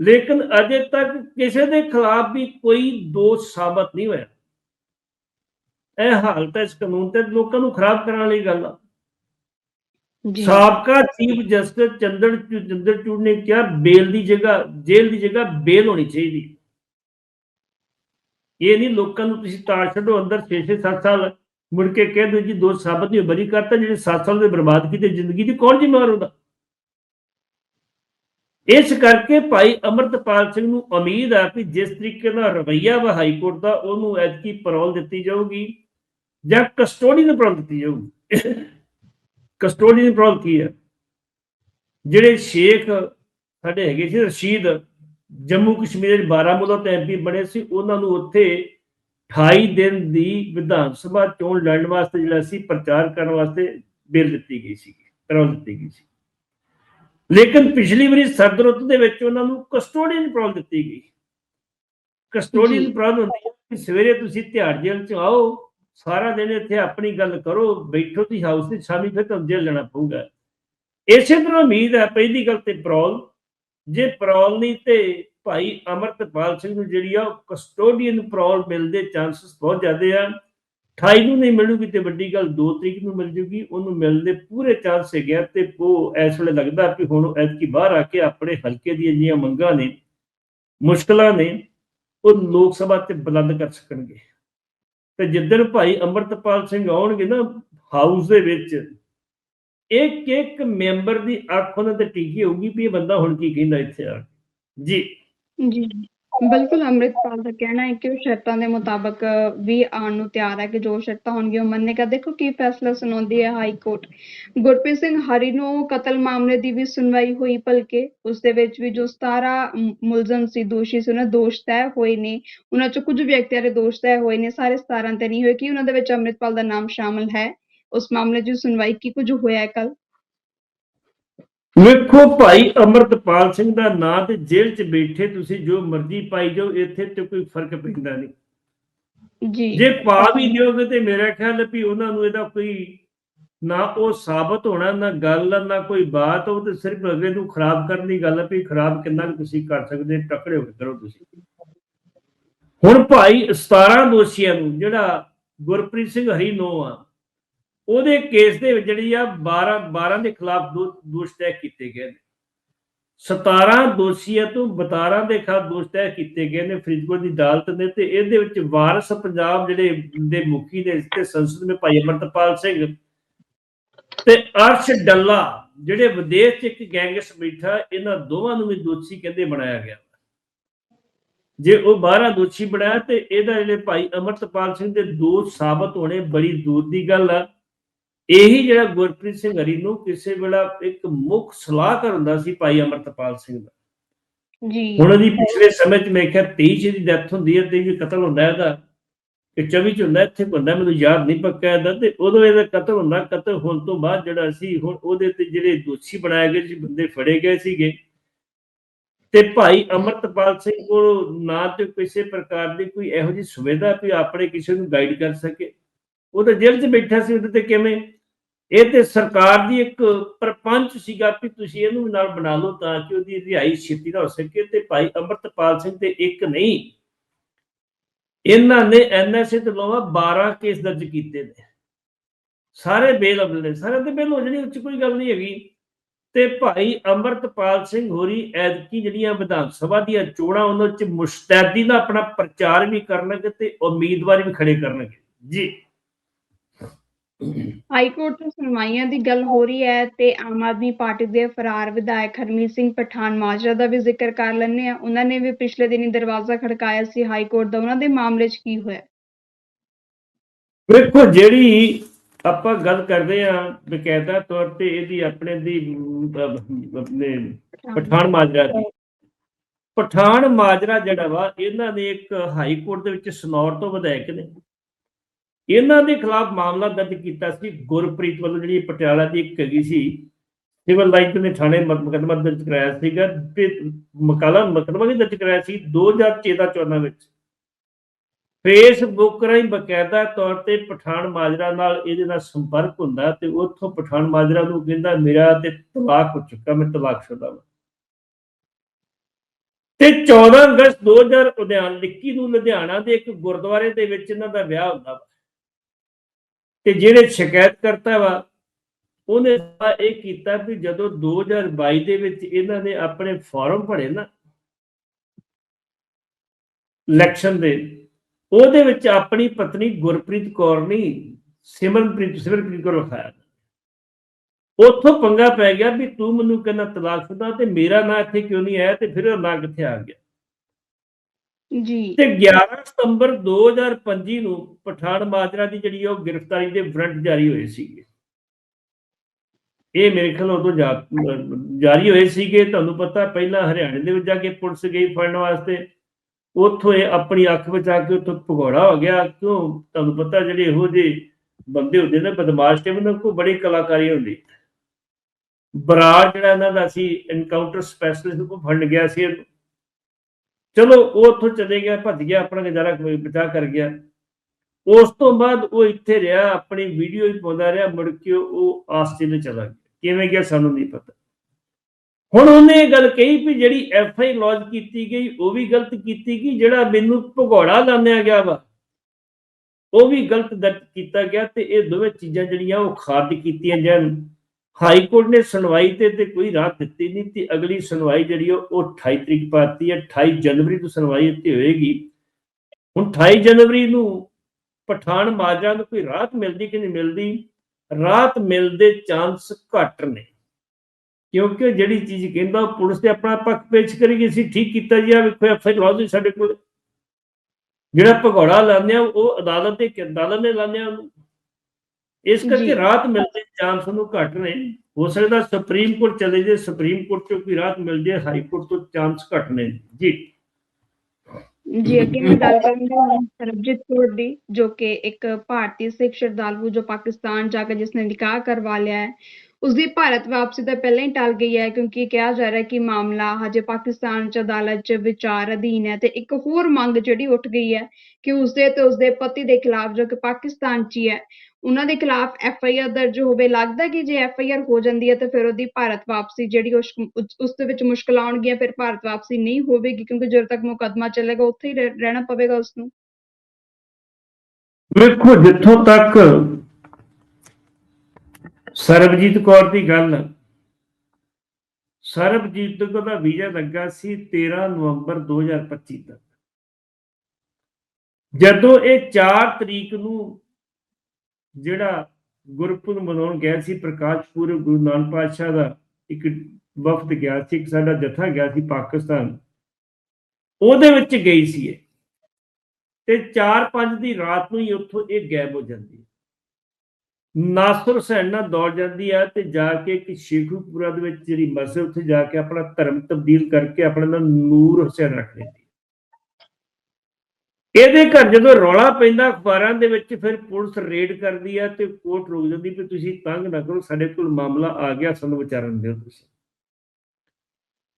ਲੇਕਿਨ ਅਜੇ ਤੱਕ ਕਿਸੇ ਦੇ ਖਿਲਾਫ ਵੀ ਕੋਈ ਦੋਸ਼ ਸਾਬਤ ਨਹੀਂ ਹੋਇਆ। ਇਹ ਹਾਲਤ ਹੈ ਇਸ ਕਾਨੂੰਨ ਤੇ ਲੋਕਾਂ ਨੂੰ ਖਰਾਬ ਕਰਨ ਵਾਲੀ ਗੱਲ ਆ। ਜੀ। ਸਾਬਕਾ ਚੀਫ ਜਸਟਿਸ ਚੰਦਰ ਚੰਦਰਚੂੜ ਨੇ ਕਿਹਾ ਬੇਲ ਦੀ ਜਗ੍ਹਾ ਜੇਲ੍ਹ ਦੀ ਜਗ੍ਹਾ ਬੇਲ ਹੋਣੀ ਚਾਹੀਦੀ। ਇਹ ਨਹੀਂ ਲੋਕਾਂ ਨੂੰ ਤੁਸੀਂ ਤਾੜ ਛੱਡੋ, ਅੰਦਰ 6-6 7 ਸਾਲ ਮੁੜ ਕੇ ਕਹਿ ਦਿਓ ਜੀ ਦੋਸ਼ ਸਾਬਤ ਨਹੀਂ ਬਰੀ ਕਰਤਾ ਜਿਹੜੇ 7 ਸਾਲ ਦੇ ਬਰਬਾਦ ਕੀਤੇ ਜ਼ਿੰਦਗੀ ਦੀ, ਕੌਣ ਜ਼ਿੰਮੇਵਾਰ ਉਹਦਾ ਇਸ ਕਰਕੇ ਭਾਈ ਅਮਰਤਪਾਲ ਸਿੰਘ ਨੂੰ ਉਮੀਦ ਆ ਕਿ ਜਿਸ ਤਰੀਕੇ ਦਾ ਰਵਈਆ ਵਾ ਹਾਈ ਕੋਰਟ ਦਾ, ਉਹਨੂੰ ਐਤਕੀ ਪਰੋਲ ਦਿੱਤੀ ਜਾਊਗੀ ਜਾਂ ਕਸਟੋਡੀ ਨੂੰ ਪਰੋਲ ਦਿੱਤੀ ਜਾਊਗੀ। ਕਸਟੋਡੀਅਨ ਪਰੋਲ ਕੀ ਹੈ? ਜਿਹੜੇ ਸ਼ੇਖ ਸਾਡੇ ਹੈਗੇ ਸੀ, ਰਸ਼ੀਦ ਜੰਮੂ ਕਸ਼ਮੀਰ ਦੇ ਬਾਰਾਮੂਲਾ ਤੋਂ ਐਮਪੀ ਬਣੇ ਸੀ ਉਹਨਾਂ ਨੂੰ ਉੱਥੇ 28 ਦਿਨ ਦੀ ਵਿਧਾਨ ਸਭਾ ਚੋਣ ਲੜਨ ਵਾਸਤੇ ਜਿਹੜਾ ਸੀ ਪ੍ਰਚਾਰ ਕਰਨ ਵਾਸਤੇ ਬਿੱਲ ਦਿੱਤੀ ਗਈ ਸੀ ਪਰੋਲ ਦਿੱਤੀ ਗਈ ਸੀ। ਲੇਕਿਨ ਪਿਛਲੀ ਵਾਰੀ ਸਰਦ ਰੁੱਤ ਦੇ ਵਿੱਚ ਉਹਨਾਂ ਨੂੰ ਕਸਟੋਡੀਅਨ ਪਰੋਲ ਦਿੱਤੀ ਗਈ। ਕਸਟੋਡੀਅਨ ਜੀ। ਪਰੋਲ ਹੁੰਦੀ ਹੈ ਕਿ ਸਵੇਰੇ ਤੁਸੀਂ ਤਿਹਾੜ ਜੇਲ੍ਹ ਚ ਆਓ ਸਾਰਾ ਦਿਨ ਇੱਥੇ ਆਪਣੀ ਗੱਲ ਕਰੋ ਬੈਠੋ ਤੁਸੀਂ ਹਾਊਸ ਤੇ ਸ਼ਾਮੀ ਫਿਰ ਤੁਹਾਨੂੰ ਜੇਲ੍ਹ ਜਾਣਾ ਪਊਗਾ। ਇਸੇ ਤਰ੍ਹਾਂ ਉਮੀਦ ਹੈ ਪਹਿਲੀ ਗੱਲ ਤੇ ਪਰੋਲ ਜੇ ਪਰੋਲ ਨਹੀਂ ਤੇ ਭਾਈ ਅਮਰਤਪਾਲ ਸਿੰਘ ਨੂੰ ਜਿਹੜੀ ਆ ਕਸਟੋਡੀਅਨ ਪਰੋਲ ਮਿਲਦੇ ਚਾਂਸਸ ਬਹੁਤ ਜ਼ਿਆਦੇ ਆ। 28 ਨੂੰ ਨਹੀਂ ਮਿਲੂਗੀ ਤੇ ਵੱਡੀ ਗੱਲ 2 ਤਰੀਕ ਨੂੰ ਮਿਲ ਜੂਗੀ, ਉਹਨੂੰ ਮਿਲਣ ਦੇ ਪੂਰੇ ਚਾਂਸ ਹੈਗੇ ਆ ਤੇ ਉਹ ਇਸ ਵੇਲੇ ਲੱਗਦਾ ਕਿ ਹੁਣ ਉਹ ਐਤਕੀ ਬਾਹਰ ਆ ਕੇ ਆਪਣੇ ਹਲਕੇ ਦੀਆਂ ਜਿਹੀਆਂ ਮੰਗਾਂ ਨੇ, ਮੁਸ਼ਕਲਾਂ ਨੇ, ਉਹ ਲੋਕ ਸਭਾ ਤੇ ਬੁਲੰਦ ਕਰ ਸਕਣਗੇ। ਤੇ ਜਿੱਦਣ ਭਾਈ ਅਮਰਤਪਾਲ ਸਿੰਘ ਆਉਣਗੇ ਨਾ ਹਾਊਸ ਦੇ ਵਿੱਚ ਇੱਕ ਇੱਕ ਮੈਂਬਰ ਦੀ ਅੱਖ ਉਹਨਾਂ ਤੇ ਟਿਕੀ ਹੋਊਗੀ ਵੀ ਇਹ ਬੰਦਾ ਹੁਣ ਕੀ ਕਹਿੰਦਾ ਇੱਥੇ ਆ ਜੀ। ਜੀ। ਬਿਲਕੁਲ ਅੰਮ੍ਰਿਤਪਾਲ ਦਾ ਕਹਿਣਾ ਹੈ ਕਿ ਉਹ ਸ਼ਰਤਾਂ ਦੇ ਮੁਤਾਬਕ ਵੀ ਆਉਣ ਨੂੰ ਤਿਆਰ ਹੈ ਕਿ ਜੋ ਸ਼ਰਤਾਂ ਹੋਣਗੀਆਂ ਉਹ ਮੰਨੇਗਾ। ਦੇਖੋ ਕੀ ਫੈਸਲਾ ਸੁਣਾਉਂਦੀ ਹੈ ਹਾਈ ਕੋਰਟ। ਗੁਰਪ੍ਰੀਤ ਸਿੰਘ ਹਰੀ ਨੂੰ ਕਤਲ ਮਾਮਲੇ ਦੀ ਵੀ ਸੁਣਵਾਈ ਹੋਈ ਭਲਕੇ। ਉਸ ਦੇ ਵਿੱਚ ਵੀ ਜੋ 17 ਮੁਲਜ਼ਮ ਸੀ, ਦੋਸ਼ੀ ਸੀ, ਉਹਨਾਂ ਦੇ ਦੋਸ਼ ਤੈਅ ਹੋਏ ਨੇ। ਉਹਨਾਂ ਚੋਂ ਕੁਝ ਵਿਅਕਤੀਆਂ ਦੇ ਦੋਸ਼ ਤੈਅ ਹੋਏ ਨੇ। ਸਾਰੇ 17 ਤੇ ਨਹੀਂ ਹੋਏ। ਕਿ ਉਹਨਾਂ ਦੇ ਵਿੱਚ ਅੰਮ੍ਰਿਤਪਾਲ ਦਾ ਨਾਮ ਸ਼ਾਮਲ ਹੈ? ਉਸ ਮਾਮਲੇ ਦੀ ਸੁਣਵਾਈ ਕੀ ਕੁਝ ਹੋਇਆ ਹੈ ਕੱਲ ਵੇਖੋ ਭਾਈ ਅਮਰਤਪਾਲ ਸਿੰਘ ਦਾ ਨਾਂ ਤੇ ਜੇਲ੍ਹ 'ਚ ਬੈਠੇ ਤੁਸੀਂ ਜੋ ਮਰਜ਼ੀ ਪਾਈ ਜਾਓ ਇੱਥੇ ਤੇ ਕੋਈ ਫ਼ਰਕ ਪੈਂਦਾ ਨਹੀਂ। ਜੀ। ਜੇ ਪਾ ਵੀ ਦਿਓਗੇ ਤੇ ਮੇਰਾ ਖਿਆਲ ਹੈ ਵੀ ਉਹਨਾਂ ਨੂੰ ਇਹਦਾ ਕੋਈ ਨਾ ਉਹ ਸਾਬਤ ਹੋਣਾ ਨਾ ਗੱਲ ਨਾ ਕੋਈ ਬਾਤ ਉਹ ਤੇ ਸਿਰਫ ਅਗਲੇ ਨੂੰ ਖਰਾਬ ਕਰਨ ਦੀ ਗੱਲ ਹੈ ਵੀ ਖਰਾਬ ਕਿੰਨਾ ਤੁਸੀਂ ਕਰ ਸਕਦੇ ਟਕੜੇ ਹੋ ਕਰੋ ਤੁਸੀਂ। ਹੁਣ ਭਾਈ 17 ਦੋਸ਼ੀਆਂ ਨੂੰ ਜਿਹੜਾ ਗੁਰਪ੍ਰੀਤ ਸਿੰਘ ਹਰੀ ਨੋ ਆ ਉਹਦੇ ਕੇਸ ਦੇ ਵਿੱਚ ਜਿਹੜੀ ਆ 12 12 ਦੇ ਖਿਲਾਫ ਦੋ, ਦੋਸ਼ ਤੈਅ ਕੀਤੇ ਗਏ ਨੇ। 17 ਦੋਸ਼ੀਆਂ ਤੋਂ 12 ਦੇ ਖਿਲਾਫ ਦੋਸ਼ ਤੈਅ ਕੀਤੇ ਗਏ ਨੇ ਫਰੀਦਕੋਟ ਦੀ ਅਦਾਲਤ ਨੇ ਤੇ ਇਹਦੇ ਵਿੱਚ ਵਾਰਸ ਪੰਜਾਬ ਜਿਹੜੇ ਦੇ ਮੁਖੀ ਨੇ ਤੇ ਸੰਸਦ ਦੇ ਭਾਈ ਅਮਰਤਪਾਲ ਸਿੰਘ ਤੇ ਅਰਸ਼ ਡੱਲਾ ਜਿਹੜੇ ਵਿਦੇਸ਼ ਚ ਇੱਕ ਗੈਂਗਸ ਬੈਠਾ ਇਹਨਾਂ ਦੋਵਾਂ ਨੂੰ ਵੀ ਦੋਸ਼ੀ ਕਹਿੰਦੇ ਬਣਾਇਆ ਗਿਆ। ਜੇ ਉਹ 12 ਦੋਸ਼ੀ ਬਣਾਇਆ ਤੇ ਇਹਦਾ ਜਿਹੜੇ ਭਾਈ ਅਮਰਤਪਾਲ ਸਿੰਘ ਦੇ ਦੋਸ਼ ਸਾਬਤ ਹੋਣੇ ਬੜੀ ਦੂਰ ਦੀ ਗੱਲ ਆ। ਇਹੀ ਜਿਹੜਾ ਗੁਰਪ੍ਰੀਤ ਸਿੰਘ ਹਰੀ ਨੂੰ ਕਿਸੇ ਵੇਲਾ ਇੱਕ ਮੁੱਖ ਸਲਾਹਕਾਰ ਹੁੰਦਾ ਸੀ ਭਾਈ ਅਮਰਤਪਾਲ ਸਿੰਘ ਦਾ। ਜੀ। ਹੁਣ ਉਹਦੀ ਪਿਛਲੇ ਸਮੇਂ 'ਚ ਮੈਂ ਕਿਹਾ 23 ਚ ਦੀ ਡੈਥ ਹੁੰਦੀ ਹੈ ਤੇ ਵੀ ਕਤਲ ਹੁੰਦਾ ਹੈ ਇਹਦਾ ਕਿ 24 ਚ ਹੁੰਦਾ ਇੱਥੇ ਹੁੰਦਾ ਮੈਨੂੰ ਯਾਦ ਨਹੀਂ ਪੱਕਾ ਇਹਦਾ ਤੇ ਉਦੋਂ ਇਹਦਾ ਕਤਲ ਹੁੰਦਾ ਕਤਲ ਹੋਣ ਤੋਂ ਬਾਅਦ ਜਿਹੜਾ ਸੀ ਹੁਣ ਉਹਦੇ ਤੇ ਜਿਹੜੇ ਦੋਸ਼ੀ ਬਣਾਏ ਗਏ ਸੀ ਬੰਦੇ ਫੜੇ ਗਏ ਸੀਗੇ। ਤੇ ਭਾਈ ਅਮਰਤਪਾਲ ਸਿੰਘ ਕੋਲ ਨਾ ਤੇ ਕਿਸੇ ਪ੍ਰਕਾਰ ਦੀ ਕੋਈ ਇਹੋ ਜਿਹੀ ਸੁਵਿਧਾ ਵੀ ਆਪਣੇ ਕਿਸੇ ਨੂੰ ਗਾਈਡ ਕਰ ਸਕੇ। ਉਹ ਤਾਂ ਜੇਲ੍ਹ 'ਚ ਬੈਠਾ ਸੀ ਉਹਦੇ ਤੇ ਕਿਵੇਂ ਇਹ ਤੇ ਸਰਕਾਰ ਦੀ ਇੱਕ ਪ੍ਰਪੰਚ ਸੀਗਾ ਕਿ ਤੁਸੀਂ ਇਹਨੂੰ ਵੀ ਨਾਲ ਬਣਾ ਲਓ ਤਾਂ ਕਿ ਉਹਦੀ ਰਿਹਾਈ ਛੇਤੀ ਨਾਲ ਹੋ ਸਕੇ ਤੇ ਭਾਈ ਅੰਮ੍ਰਿਤਪਾਲ ਸਿੰਘ ਤੇ ਇੱਕ ਨਹੀਂ, ਇਹਨਾਂ ਨੇ ਐਨਐਸਏ ਤੇ ਲੋਵਾ 12 ਕੇਸ ਦਰਜ ਕੀਤੇ ਨੇ। ਸਾਰੇ ਬੇਲ ਅਵਲ ਨੇ ਸਾਰੇ ਤੇ ਬੇਲ ਹੋ ਜਣੀ ਉੱਚ ਕੋਈ ਗੱਲ ਨਹੀਂ ਹੈਗੀ। ਤੇ ਭਾਈ ਅੰਮ੍ਰਿਤਪਾਲ ਸਿੰਘ ਹੋਰੀ ਐਤਕੀ ਜਿਹੜੀਆਂ ਵਿਧਾਨ ਸਭਾ ਦੀਆਂ ਚੋਣਾਂ, ਉਹਨਾਂ ਚ ਮੁਸ਼ਤੈਦੀ ਨਾਲ ਆਪਣਾ ਪ੍ਰਚਾਰ ਵੀ ਕਰਨਗੇ ਤੇ ਉਮੀਦਵਾਰ ਵੀ ਖੜੇ ਕਰਨਗੇ। ਜੀ। ਹਾਈ ਕੋਰਟ ਤੋਂ ਸੁਣਵਾਈਆਂ ਦੀ ਗੱਲ ਹੋ ਰਹੀ ਹੈ ਤੇ ਆਮ ਆਦਮੀ ਪਾਰਟੀ ਦੇ ਫਰਾਰ ਵਿਧਾਇਕ ਹਰਮੀਤ ਸਿੰਘ ਪਠਾਨ ਮਾਜਰਾ ਦਾ ਵੀ ਜ਼ਿਕਰ ਕਰ ਲੈਂਦੇ ਆ ਉਹਨਾਂ ਨੇ ਵੀ ਪਿਛਲੇ ਦਿਨੀ ਦਰਵਾਜ਼ਾ ਖੜਕਾਇਆ ਸੀ ਹਾਈ ਕੋਰਟ ਦਾ। ਉਹਨਾਂ ਦੇ ਮਾਮਲੇ 'ਚ ਕੀ ਹੋਇਆ? ਵੇਖੋ, ਜਿਹੜੀ ਆਪਾਂ ਗੱਲ ਕਰਦੇ ਆ ਬਕਾਇਦਾ ਤੌਰ ਤੇ ਇਹਦੀ ਆਪਣੇ ਦੀ, ਆਪਣੇ ਪਠਾਨ ਮਾਜਰਾ ਦੀ। ਪਠਾਨ ਮਾਜਰਾ ਜਿਹੜਾ ਵਾ, ਇਹਨਾਂ ਨੇ ਇੱਕ ਹਾਈ ਕੋਰਟ ਦੇ ਵਿੱਚ ਸਨੌਰ ਤੋਂ ਵਿਧਾਇਕ ਨੇ। ਇਹਨਾਂ ਦੇ ਖਿਲਾਫ ਮਾਮਲਾ ਦਰਜ ਕੀਤਾ ਸੀ। ਗੁਰਪ੍ਰੀਤ ਵੱਲੋਂ ਜਿਹੜੀ ਪਟਿਆਲਾ ਦੀ ਇੱਕ ਹੈਗੀ ਸੀ, ਸਿਵਲ ਲਾਈਨ ਦੇ ਥਾਣੇ ਮ- ਮੁਕੱਦਮਾ ਦਰਜ ਕਰਾਇਆ ਸੀਗਾ ਤੇ ਮਕਾਲਾ ਮੁਕੱਦਮਾ ਵੀ ਦਰਜ ਕਰਾਇਆ ਸੀ 2013 14 ਵਿੱਚ। ਫੇਸਬੁੱਕ ਰਾਹੀਂ ਬਕਾਇਦਾ ਤੌਰ ਤੇ ਪਠਾਨ ਮਾਜਰਾ ਨਾਲ ਇਹਦੇ ਨਾਲ ਸੰਪਰਕ ਹੁੰਦਾ ਤੇ ਉੱਥੋਂ ਪਠਾਨ ਮਾਜਰਾ ਨੂੰ ਕਹਿੰਦਾ, ਮੇਰਾ ਤੇ ਤਲਾਕ ਹੋ ਚੁੱਕਾ, ਮੈਂ ਤਲਾਕ ਤਲਾਕਸ਼ੁਦਾ ਹਾਂ ਤੇ 14 ਅਗਸਤ 2021 ਨੂੰ ਲੁਧਿਆਣਾ ਦੇ ਇੱਕ ਗੁਰਦੁਆਰੇ ਦੇ ਵਿੱਚ ਇਹਨਾਂ ਦਾ ਵਿਆਹ ਹੁੰਦਾ ਵਾ। ਤੇ ਜਿਹੜੇ ਸ਼ਿਕਾਇਤ ਕਰਤਾ ਵਾ, ਉਹਨੇ ਇਹ ਕੀਤਾ ਵੀ ਜਦੋਂ 2022 ਦੇ ਵਿੱਚ ਇਹਨਾਂ ਨੇ ਆਪਣੇ ਫਾਰਮ ਭਰੇ ਨਾ, ਇਲੈਕਸ਼ਨ ਦੇ, ਉਹਦੇ ਵਿੱਚ ਆਪਣੀ ਪਤਨੀ ਗੁਰਪ੍ਰੀਤ ਕੌਰ ਨਹੀਂ, ਸਿਮਰਨਪ੍ਰੀਤ ਸਿਮਰਨਪ੍ਰੀਤ ਕੌਰ ਲਿਖਾਇਆ ਉੱਥੋਂ ਪੰਗਾ ਪੈ ਗਿਆ ਵੀ ਤੂੰ ਮੈਨੂੰ ਕਹਿੰਦਾ ਤਲਾਕਸ਼ੁਦਾ ਤੇ ਮੇਰਾ ਨਾਂ ਇੱਥੇ ਕਿਉਂ ਨਹੀਂ ਆਇਆ ਤੇ ਫਿਰ ਉਹ ਨਾਂ ਕਿੱਥੇ ਆ ਗਿਆ? ਜੀ। ਤੇ 11 ਸਤੰਬਰ 2025 ਨੂੰ ਪਠਾਨ ਮਾਜਰਾ ਦੀ ਜਿਹੜੀ ਉਹ ਗ੍ਰਿਫਤਾਰੀ ਦੇ ਵਾਰੰਟ ਜਾਰੀ ਹੋਏ ਸੀਗੇ। ਇਹ ਮੇਰੇ ਖਿਆਲ ਉਦੋਂ ਜਾਰੀ ਹੋਏ ਸੀਗੇ। ਤੁਹਾਨੂੰ ਪਤਾ ਪਹਿਲਾਂ ਹਰਿਆਣੇ ਦੇ ਵਿੱਚ ਜਾ ਕੇ ਪੁਲਿਸ ਗਈ ਫੜਨ ਵਾਸਤੇ। ਉੱਥੋਂ ਇਹ ਆਪਣੀ ਅੱਖ ਬਚਾ ਕੇ ਉੱਥੋਂ ਭਗੌੜਾ ਹੋ ਗਿਆ। ਕਿਉਂ? ਤੁਹਾਨੂੰ ਪਤਾ ਜਿਹੜੇ ਇਹੋ ਜਿਹੇ ਬੰਦੇ ਹੁੰਦੇ ਨੇ, ਬਦਮਾਸ਼ ਤੇ ਉਹਨਾਂ ਕੋਲ ਬੜੀ ਕਲਾਕਾਰੀ ਹੁੰਦੀ। ਬਰਾੜ ਜਿਹੜਾ ਇਹਨਾਂ ਦਾ ਸੀ ਐਨਕਾਊਂਟਰ ਸਪੈਸ਼ਲਿਸਟ ਕੋ ਫੰਡ ਗਿਆ ਸੀ ਚਲੋ ਉਹ ਉੱਥੋਂ ਚਲੇ ਗਿਆ, ਭੱਜ ਗਿਆ, ਆਪਣਾ ਗੁਜ਼ਾਰਾ ਕੋਈ ਬਚਾ ਕਰ ਗਿਆ। ਉਸ ਤੋਂ ਬਾਅਦ ਉਹ ਇੱਥੇ ਰਿਹਾ, ਆਪਣੀ ਵੀਡੀਓ ਹੀ ਪਾਉਂਦਾ ਰਿਹਾ, ਮੁੜ ਕੇ ਉਹ ਆਸਟ੍ਰੇਲੀਆ ਚਲਾ ਗਿਆ। ਕਿਵੇਂ ਗਿਆ ਸਾਨੂੰ ਨਹੀਂ ਪਤਾ। ਹੁਣ ਉਹਨੇ ਇਹ ਗੱਲ ਕਹੀ ਵੀ ਜਿਹੜੀ ਐਫ ਆਈ ਲੌਜ ਕੀਤੀ ਗਈ, ਉਹ ਵੀ ਗਲਤ ਕੀਤੀ ਗਈ, ਜਿਹੜਾ ਮੈਨੂੰ ਭਗੌੜਾ ਲਾਣਿਆ ਗਿਆ ਵਾ, ਉਹ ਵੀ ਗਲਤ ਦਰਜ ਕੀਤਾ ਗਿਆ ਤੇ ਇਹ ਦੋਵੇਂ ਚੀਜ਼ਾਂ ਜਿਹੜੀਆਂ ਉਹ ਖਾਰਜ ਕੀਤੀਆਂ ਜਾਣ। ਹਾਈ ਕੋਰਟ ਨੇ ਸੁਣਵਾਈ ਤੇ ਤੇ ਕੋਈ ਰਾਤ ਦਿੱਤੀ ਨਹੀਂ ਤੇ ਅਗਲੀ ਸੁਣਵਾਈ ਜਿਹੜੀ ਉਹ ਉਹ 28 ਤਰੀਕ ਪਾਤੀ ਹੈ 28 ਜਨਵਰੀ ਤੋਂ ਸੁਣਵਾਈ ਇੱਥੇ ਹੋਏਗੀ। ਹੁਣ 28 ਜਨਵਰੀ ਨੂੰ ਪਠਾਨ ਮਾਜਰਾ ਨੂੰ ਕੋਈ ਰਾਹਤ ਮਿਲਦੀ ਕਿ ਨਹੀਂ ਮਿਲਦੀ? ਰਾਹਤ ਮਿਲਦੇ ਚਾਂਸ ਘੱਟ ਨੇ। ਕਿਉਂਕਿ ਜਿਹੜੀ ਚੀਜ਼ ਕਹਿੰਦਾ ਉਹ ਪੁਲਿਸ ਤੇ ਆਪਣਾ ਪੱਖ ਪੇਸ਼ ਕਰੇਗੀ, ਅਸੀਂ ਠੀਕ ਕੀਤਾ ਜੀ ਆ ਵੇਖੋ ਐਫ ਆਈ ਲਾਜ਼ੀ ਸਾਡੇ ਕੋਲ। ਜਿਹੜਾ ਭਗੌੜਾ ਲਾਉਂਦੇ ਆ, ਉਹ ਅਦਾਲਤ ਦੇ, ਅਦਾਲਤ ਨੇ ਲਾਉਂਦੇ ਆ ਉਹਨੂੰ। ਇਸ। ਕਰਕੇ ਰਾਤ ਮਿਲਦੇ ਚਾਂਸ ਨੂੰ ਘੱਟ ਨੇ। ਹੋ ਸਕਦਾ ਸੁਪਰੀਮ ਕੋਰਟ ਚਲੇ ਜੇ ਸੁਪਰੀਮ ਕੋਰਟ ਚੋਂ ਕੋਈ ਰਾਤ ਮਿਲ ਜੇ ਹਾਈ ਕੋਰਟ ਤੋਂ ਚਾਂਸ ਘੱਟ ਨੇ। ਜੀ। ਜੀ ਅੱਗੇ ਮੈਂ ਗੱਲ ਕਰਾਂਗੀ ਸਰਬਜੀਤ ਕੌਰ ਦੀ ਜੋ ਕਿ ਇੱਕ ਭਾਰਤੀ ਸਿੱਖ ਸ਼ਰਧਾਲੂ ਜੋ ਪਾਕਿਸਤਾਨ ਜਾ ਕੇ ਜਿਸਨੇ ਨਿਕਾਹ ਕਰਵਾ ਲਿਆ ਹੈ ਉਸਦੀ ਭਾਰਤ ਵਾਪਸੀ ਤਾਂ ਪਹਿਲਾਂ ਹੀ ਟਲ ਗਈ ਹੈ ਕਿਉਂਕਿ ਕਿਹਾ ਜਾ ਰਿਹਾ ਹੈ ਕਿ ਮਾਮਲਾ ਹਜੇ ਪਾਕਿਸਤਾਨ ਚ ਅਦਾਲਤ ਚ ਵਿਚਾਰ ਅਧੀਨ ਹੈ ਤੇ ਇੱਕ ਹੋਰ ਮੰਗ ਜਿਹੜੀ ਉੱਠ ਗਈ ਹੈ ਕਿ ਉਸਦੇ ਤੇ ਉਸਦੇ ਪਤੀ ਦੇ ਖਿਲਾਫ ਜੋ ਕਿ ਪਾਕਿਸਤਾਨ ਚ ਹੀ ਹੈ ਉਹਨਾਂ ਦੇ ਖਿਲਾਫ ਐਫ ਦਰਜ ਹੋਵੇ, ਲੱਗਦਾ ਕਿ ਜੇ ਐਫ ਹੋ ਜਾਂਦੀ ਹੈ ਤਾਂ ਫਿਰ ਉਹਦੀ ਭਾਰਤ ਵਾਪਸੀ ਜਿਹੜੀ ਉਸ ਉਸ ਦੇ ਵਿੱਚ ਮੁਸ਼ਕਲਾਂ ਆਉਣਗੀਆਂ, ਫਿਰ ਭਾਰਤ ਵਾਪਸੀ ਨਹੀਂ ਹੋਵੇਗੀ ਕਿਉਂਕਿ ਜਦੋਂ ਤੱਕ ਮੁਕੱਦਮਾ ਚੱਲੇਗਾ ਉੱਥੇ ਹੀ ਰਹਿਣਾ ਪਵੇਗਾ ਉਸਨੂੰ। ਵੇਖੋ ਜਿੱਥੋਂ ਤੱਕ ਸਰਬਜੀਤ ਕੌਰ ਦੀ ਗੱਲ, ਸਰਬਜੀਤ ਕੌਰ ਦਾ ਵੀਜ਼ਾ ਲੱਗਾ ਸੀ 13 ਨਵੰਬਰ 2025 ਤੱਕ। ਜਦੋਂ ਇਹ 4 ਤਰੀਕ ਨੂੰ ਜਿਹੜਾ ਗੁਰਪੁਰਬ ਮਨਾਉਣ ਗਿਆ ਸੀ, ਪ੍ਰਕਾਸ਼ ਪੁਰਬ ਗੁਰੂ ਨਾਨਕ ਪਾਤਸ਼ਾਹ ਦਾ ਇੱਕ ਵਫਦ ਗਿਆ ਸੀ, ਇੱਕ ਸਾਡਾ ਜਥਾ ਗਿਆ ਸੀ ਪਾਕਿਸਤਾਨ। ਉਹਦੇ ਵਿੱਚ ਗਈ ਸੀ ਇਹ। ਤੇ 4-5 ਦੀ ਰਾਤ ਨੂੰ ਹੀ ਉੱਥੋਂ ਇਹ ਗਾਇਬ ਹੋ ਜਾਂਦੀ ਹੈ। ਨਾਸਰ ਹੁਸੈਨ ਨਾਲ ਦੌੜ ਜਾਂਦੀ ਹੈ ਤੇ ਜਾ ਕੇ ਇੱਕ ਸ਼ੇਖੂਪੁਰਾ ਦੇ ਵਿੱਚ ਜਿਹੜੀ ਮਸਜਿਦ ਉੱਥੇ ਜਾ ਕੇ ਆਪਣਾ ਧਰਮ ਤਬਦੀਲ ਕਰਕੇ ਆਪਣਾ ਨਾਮ ਨੂਰ ਹੁਸੈਨ ਰੱਖ ਲੈਂਦੀ ਇਹਦੇ ਘਰ ਜਦੋਂ ਰੌਲਾ ਪੈਂਦਾ, ਅਖਬਾਰਾਂ ਦੇ ਵਿੱਚ ਫਿਰ ਪੁਲਿਸ ਰੇਡ ਕਰਦੀ ਹੈ ਤੇ ਕੋਰਟ ਰੋਕ ਜਾਂਦੀ ਵੀ ਤੁਸੀਂ ਤੰਗ ਨਾ ਕਰੋ, ਸਾਡੇ ਕੋਲ ਮਾਮਲਾ ਆ ਗਿਆ, ਸਾਨੂੰ ਵਿਚਾਰਨ ਦਿਓ ਤੁਸੀਂ।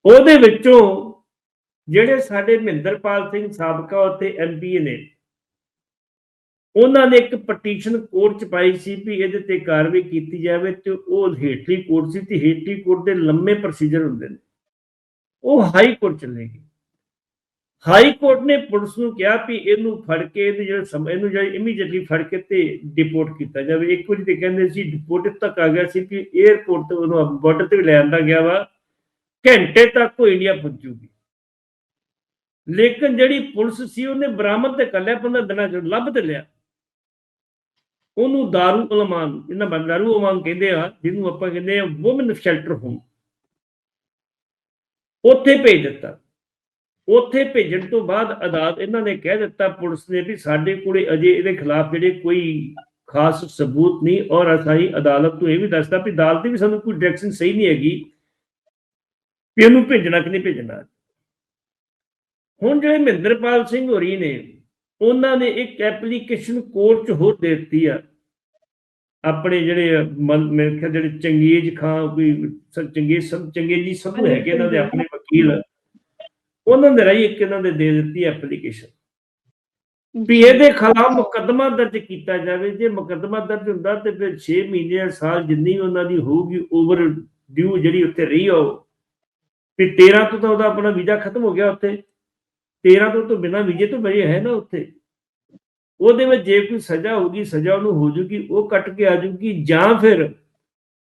ਉਹਦੇ ਵਿੱਚੋਂ ਜਿਹੜੇ ਸਾਡੇ ਮਹਿੰਦਰਪਾਲ ਸਿੰਘ ਸਾਬਕਾ ਉੱਥੇ ਐਮਪੀ ਨੇ, ਉਹਨਾਂ ਨੇ ਇੱਕ ਪਟੀਸ਼ਨ ਕੋਰਟ ਚ ਪਾਈ ਸੀ ਵੀ ਇਹਦੇ ਤੇ ਕਾਰਵਾਈ ਕੀਤੀ ਜਾਵੇ ਤੇ ਉਹ ਹੇਠਲੀ ਕੋਰਟ ਸੀ ਤੇ ਹੇਠਲੀ ਕੋਰਟ ਦੇ ਲੰਮੇ ਪ੍ਰੋਸੀਜਰ ਹੁੰਦੇ ਨੇ। ਉਹ ਹਾਈ ਕੋਰਟ ਚਲੇ ਗਈ ਹਾਈ ਕੋਰਟ ਨੇ ਪੁਲਿਸ ਨੂੰ ਕਿਹਾ ਵੀ ਇਹਨੂੰ ਫੜ ਕੇ ਇਹਦੇ ਜਿਹੜਾ ਸਮ, ਇਹਨੂੰ ਜਿਹੜਾ ਇਮੀਡੀਏਟਲੀ ਫੜ ਕੇ ਤੇ ਡਿਪੋਰਟ ਕੀਤਾ ਜਾਵੇ। ਇੱਕ ਵਾਰੀ ਤੇ ਕਹਿੰਦੇ ਸੀ ਡਿਪੋਰਟ ਤੱਕ ਆ ਗਿਆ ਸੀ ਕਿ 에ਅਰਪੋਰਟ ਤੋਂ ਉਹਨੂੰ ਬਾਰਡਰ ਤੇ ਲੈ ਆਂਦਾ ਗਿਆ ਵਾ। ਘੰਟੇ ਤੱਕ ਉਹ ਇੰਡੀਆ ਪਹੁੰਚੂਗੀ ਲੇਕਿਨ ਜਿਹੜੀ ਪੁਲਿਸ ਸੀ, ਉਹਨੇ ਬਰਾਮਦ ਤੇ ਕਰ ਲਿਆ 15 ਦਿਨਾਂ ਚ ਲੱਭ ਤੇ ਲਿਆ। ਉਹਨੂੰ ਦਾਰੂ ਉਲਮਾਨ ਇਹਨਾਂ ਬੰਦਾਰੂ ਉਲਮਾਨ ਕਹਿੰਦੇ ਆ, ਜਿਹਨੂੰ ਆਪਾਂ ਕਹਿੰਦੇ ਆ ਔਮਨ ਸ਼ੈਲਟਰ ਹੋਮ ਉੱਥੇ ਭੇਜ ਦਿੱਤਾ। ਉੱਥੇ ਭੇਜਣ ਤੋਂ ਬਾਅਦ ਅਦਾਲਤ ਇਹਨਾਂ ਨੇ ਕਹਿ ਦਿੱਤਾ ਪੁਲਿਸ ਨੇ ਵੀ ਸਾਡੇ ਕੋਲੇ ਅਜੇ ਇਹਦੇ ਖਿਲਾਫ ਜਿਹੜੇ ਕੋਈ ਖਾਸ ਸਬੂਤ ਨਹੀਂ ਔਰ ਅਸਾਈ ਅਦਾਲਤ ਨੂੰ ਇਹ ਵੀ ਦੱਸਦਾ ਵੀ ਅਦਾਲਤ ਦੀ ਵੀ ਸਾਨੂੰ ਕੋਈ ਡਾਇਰੈਕਸ਼ਨ ਸਹੀ ਨਹੀਂ ਹੈਗੀ ਵੀ ਇਹਨੂੰ ਭੇਜਣਾ ਕਿ ਨਹੀਂ ਭੇਜਣਾ। ਹੁਣ ਜਿਹੜੇ ਮਹਿੰਦਰਪਾਲ ਸਿੰਘ ਹੋਰੀ ਨੇ ਉਹਨਾਂ ਨੇ ਇੱਕ ਐਪਲੀਕੇਸ਼ਨ ਕੋਰਟ 'ਚ ਹੋਰ ਦੇ ਦਿੱਤੀ ਆ। ਆਪਣੇ ਜਿਹੜੇ ਮੇਰੇ ਖਿਆਲ ਜਿਹੜੇ ਚੰਗੇਜ ਖਾਂ ਕੋਈ ਚੰਗੇਜ ਸਭ ਚੰਗੇਜੀ ਸਭ ਹੈਗੇ ਇਹਨਾਂ ਦੇ ਆਪਣੇ ਵਕੀਲ। ਉਹਨਾਂ ਦੇ ਰਾਹੀਂ ਇੱਕ ਇਹਨਾਂ ਦੇ ਦੇ ਦਿੱਤੀ ਐਪਲੀਕੇਸ਼ਨ ਵੀ ਇਹਦੇ ਖਿਲਾਫ ਮੁਕੱਦਮਾ ਦਰਜ ਕੀਤਾ ਜਾਵੇ। ਜੇ ਮੁਕੱਦਮਾ ਦਰਜ ਹੁੰਦਾ ਤੇ ਫਿਰ 6 ਮਹੀਨੇ ਜਾਂ ਸਾਲ ਜਿੰਨੀ ਉਹਨਾਂ ਦੀ ਹੋਊਗੀ ਓਵਰ ਡਿਊ ਜਿਹੜੀ ਉੱਥੇ ਰਹੀ ਉਹ। ਵੀ 13 ਤੋਂ ਤਾਂ ਉਹਦਾ ਆਪਣਾ ਵੀਜ਼ਾ ਖਤਮ ਹੋ ਗਿਆ ਉੱਥੇ। 13 ਤੋਂ ਤਾਂ ਬਿਨਾਂ ਵੀਜ਼ੇ ਤੋਂ ਬਰੇ ਹੈ ਨਾ ਉੱਥੇ। ਉਹਦੇ ਵਿੱਚ ਜੇ ਕੋਈ ਸਜ਼ਾ ਹੋਊਗੀ ਸਜ਼ਾ ਉਹਨੂੰ ਹੋ ਜੂਗੀ ਉਹ ਕੱਟ ਕੇ ਆ ਜੂਗੀ ਜਾਂ ਫਿਰ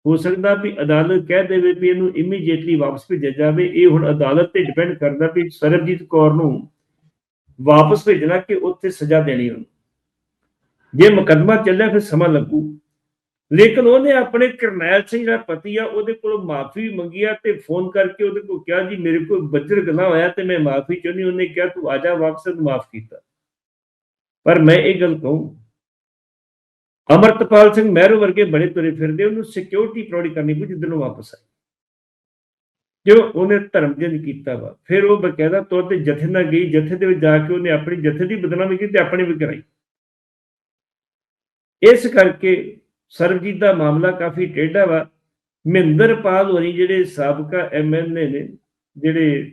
ਹੋ ਸਕਦਾ ਵੀ ਅਦਾਲਤ ਕਹਿ ਦੇਵੇ ਵੀ ਇਹਨੂੰ ਇਮੀਡੀਏਟਲੀ ਵਾਪਸ ਭੇਜਿਆ ਜਾਵੇ। ਇਹ ਹੁਣ ਅਦਾਲਤ ਤੇ ਡਿਪੈਂਡ ਕਰਦਾ ਵੀ ਸਰਬਜੀਤ ਕੌਰ ਨੂੰ ਵਾਪਸ ਭੇਜਣਾ ਕਿ ਉੱਥੇ ਸਜ਼ਾ ਦੇਣੀ ਉਹਨੂੰ। ਜੇ ਮੁਕੱਦਮਾ ਚੱਲਿਆ ਫਿਰ ਸਮਾਂ ਲੱਗੂ। ਲੇਕਿਨ ਉਹਨੇ ਆਪਣੇ ਕਰਨੈਲ ਸਿੰਘ ਦਾ ਪਤੀ ਆ, ਉਹਦੇ ਕੋਲੋਂ ਮਾਫੀ ਮੰਗੀ ਆ ਤੇ ਫੋਨ ਕਰਕੇ ਉਹਦੇ ਕੋਲ ਕਿਹਾ, ਜੀ, ਮੇਰੇ ਕੋਲ ਬੱਜਰ ਗਲਾ ਹੋਇਆ ਤੇ ਮੈਂ ਮਾਫੀ ਚਾਹੁੰਦੀ ਉਹਨੇ ਕਿਹਾ, ਤੂੰ ਆ ਜਾ ਵਾਪਸ ਮਾਫ ਕੀਤਾ। ਪਰ ਮੈਂ ਇਹ ਗੱਲ ਕਹੂੰ ਅਮਰਤਪਾਲ ਸਿੰਘ ਮਹਿਰੂ ਵਰਗੇ ਬੜੇ ਤੁਰੇ ਫਿਰਦੇ, ਉਹਨੂੰ ਸਿਕਿਉਰਿਟੀ ਪ੍ਰੋਵਾਈਡ ਕਰਨੀ ਪਈ ਜਿੱਦਣ ਉਹ ਵਾਪਸ ਆਏ। ਜੋ ਉਹਨੇ ਧਰਮ ਜਨ ਕੀਤਾ ਵਾ, ਫਿਰ ਉਹ ਬਕਾਇਦਾ ਤੌਰ ਤੇ ਜਥੇ ਨਾਲ ਗਈ, ਜਥੇ ਦੇ ਵਿੱਚ ਜਾ ਕੇ ਉਹਨੇ ਆਪਣੀ ਜਥੇ ਦੀ ਬਦਨਾਮੀ ਕੀਤੀ ਤੇ ਆਪਣੀ ਵੀ ਕਰਾਈ। ਇਸ ਕਰਕੇ ਸਰਬਜੀਤ ਦਾ ਮਾਮਲਾ ਕਾਫੀ ਟੇਢਾ ਵਾ। ਮਹਿੰਦਰਪਾਲ ਹੋਰੀ ਜਿਹੜੇ ਸਾਬਕਾ ਐਮਐਲਏ ਨੇ, ਜਿਹੜੇ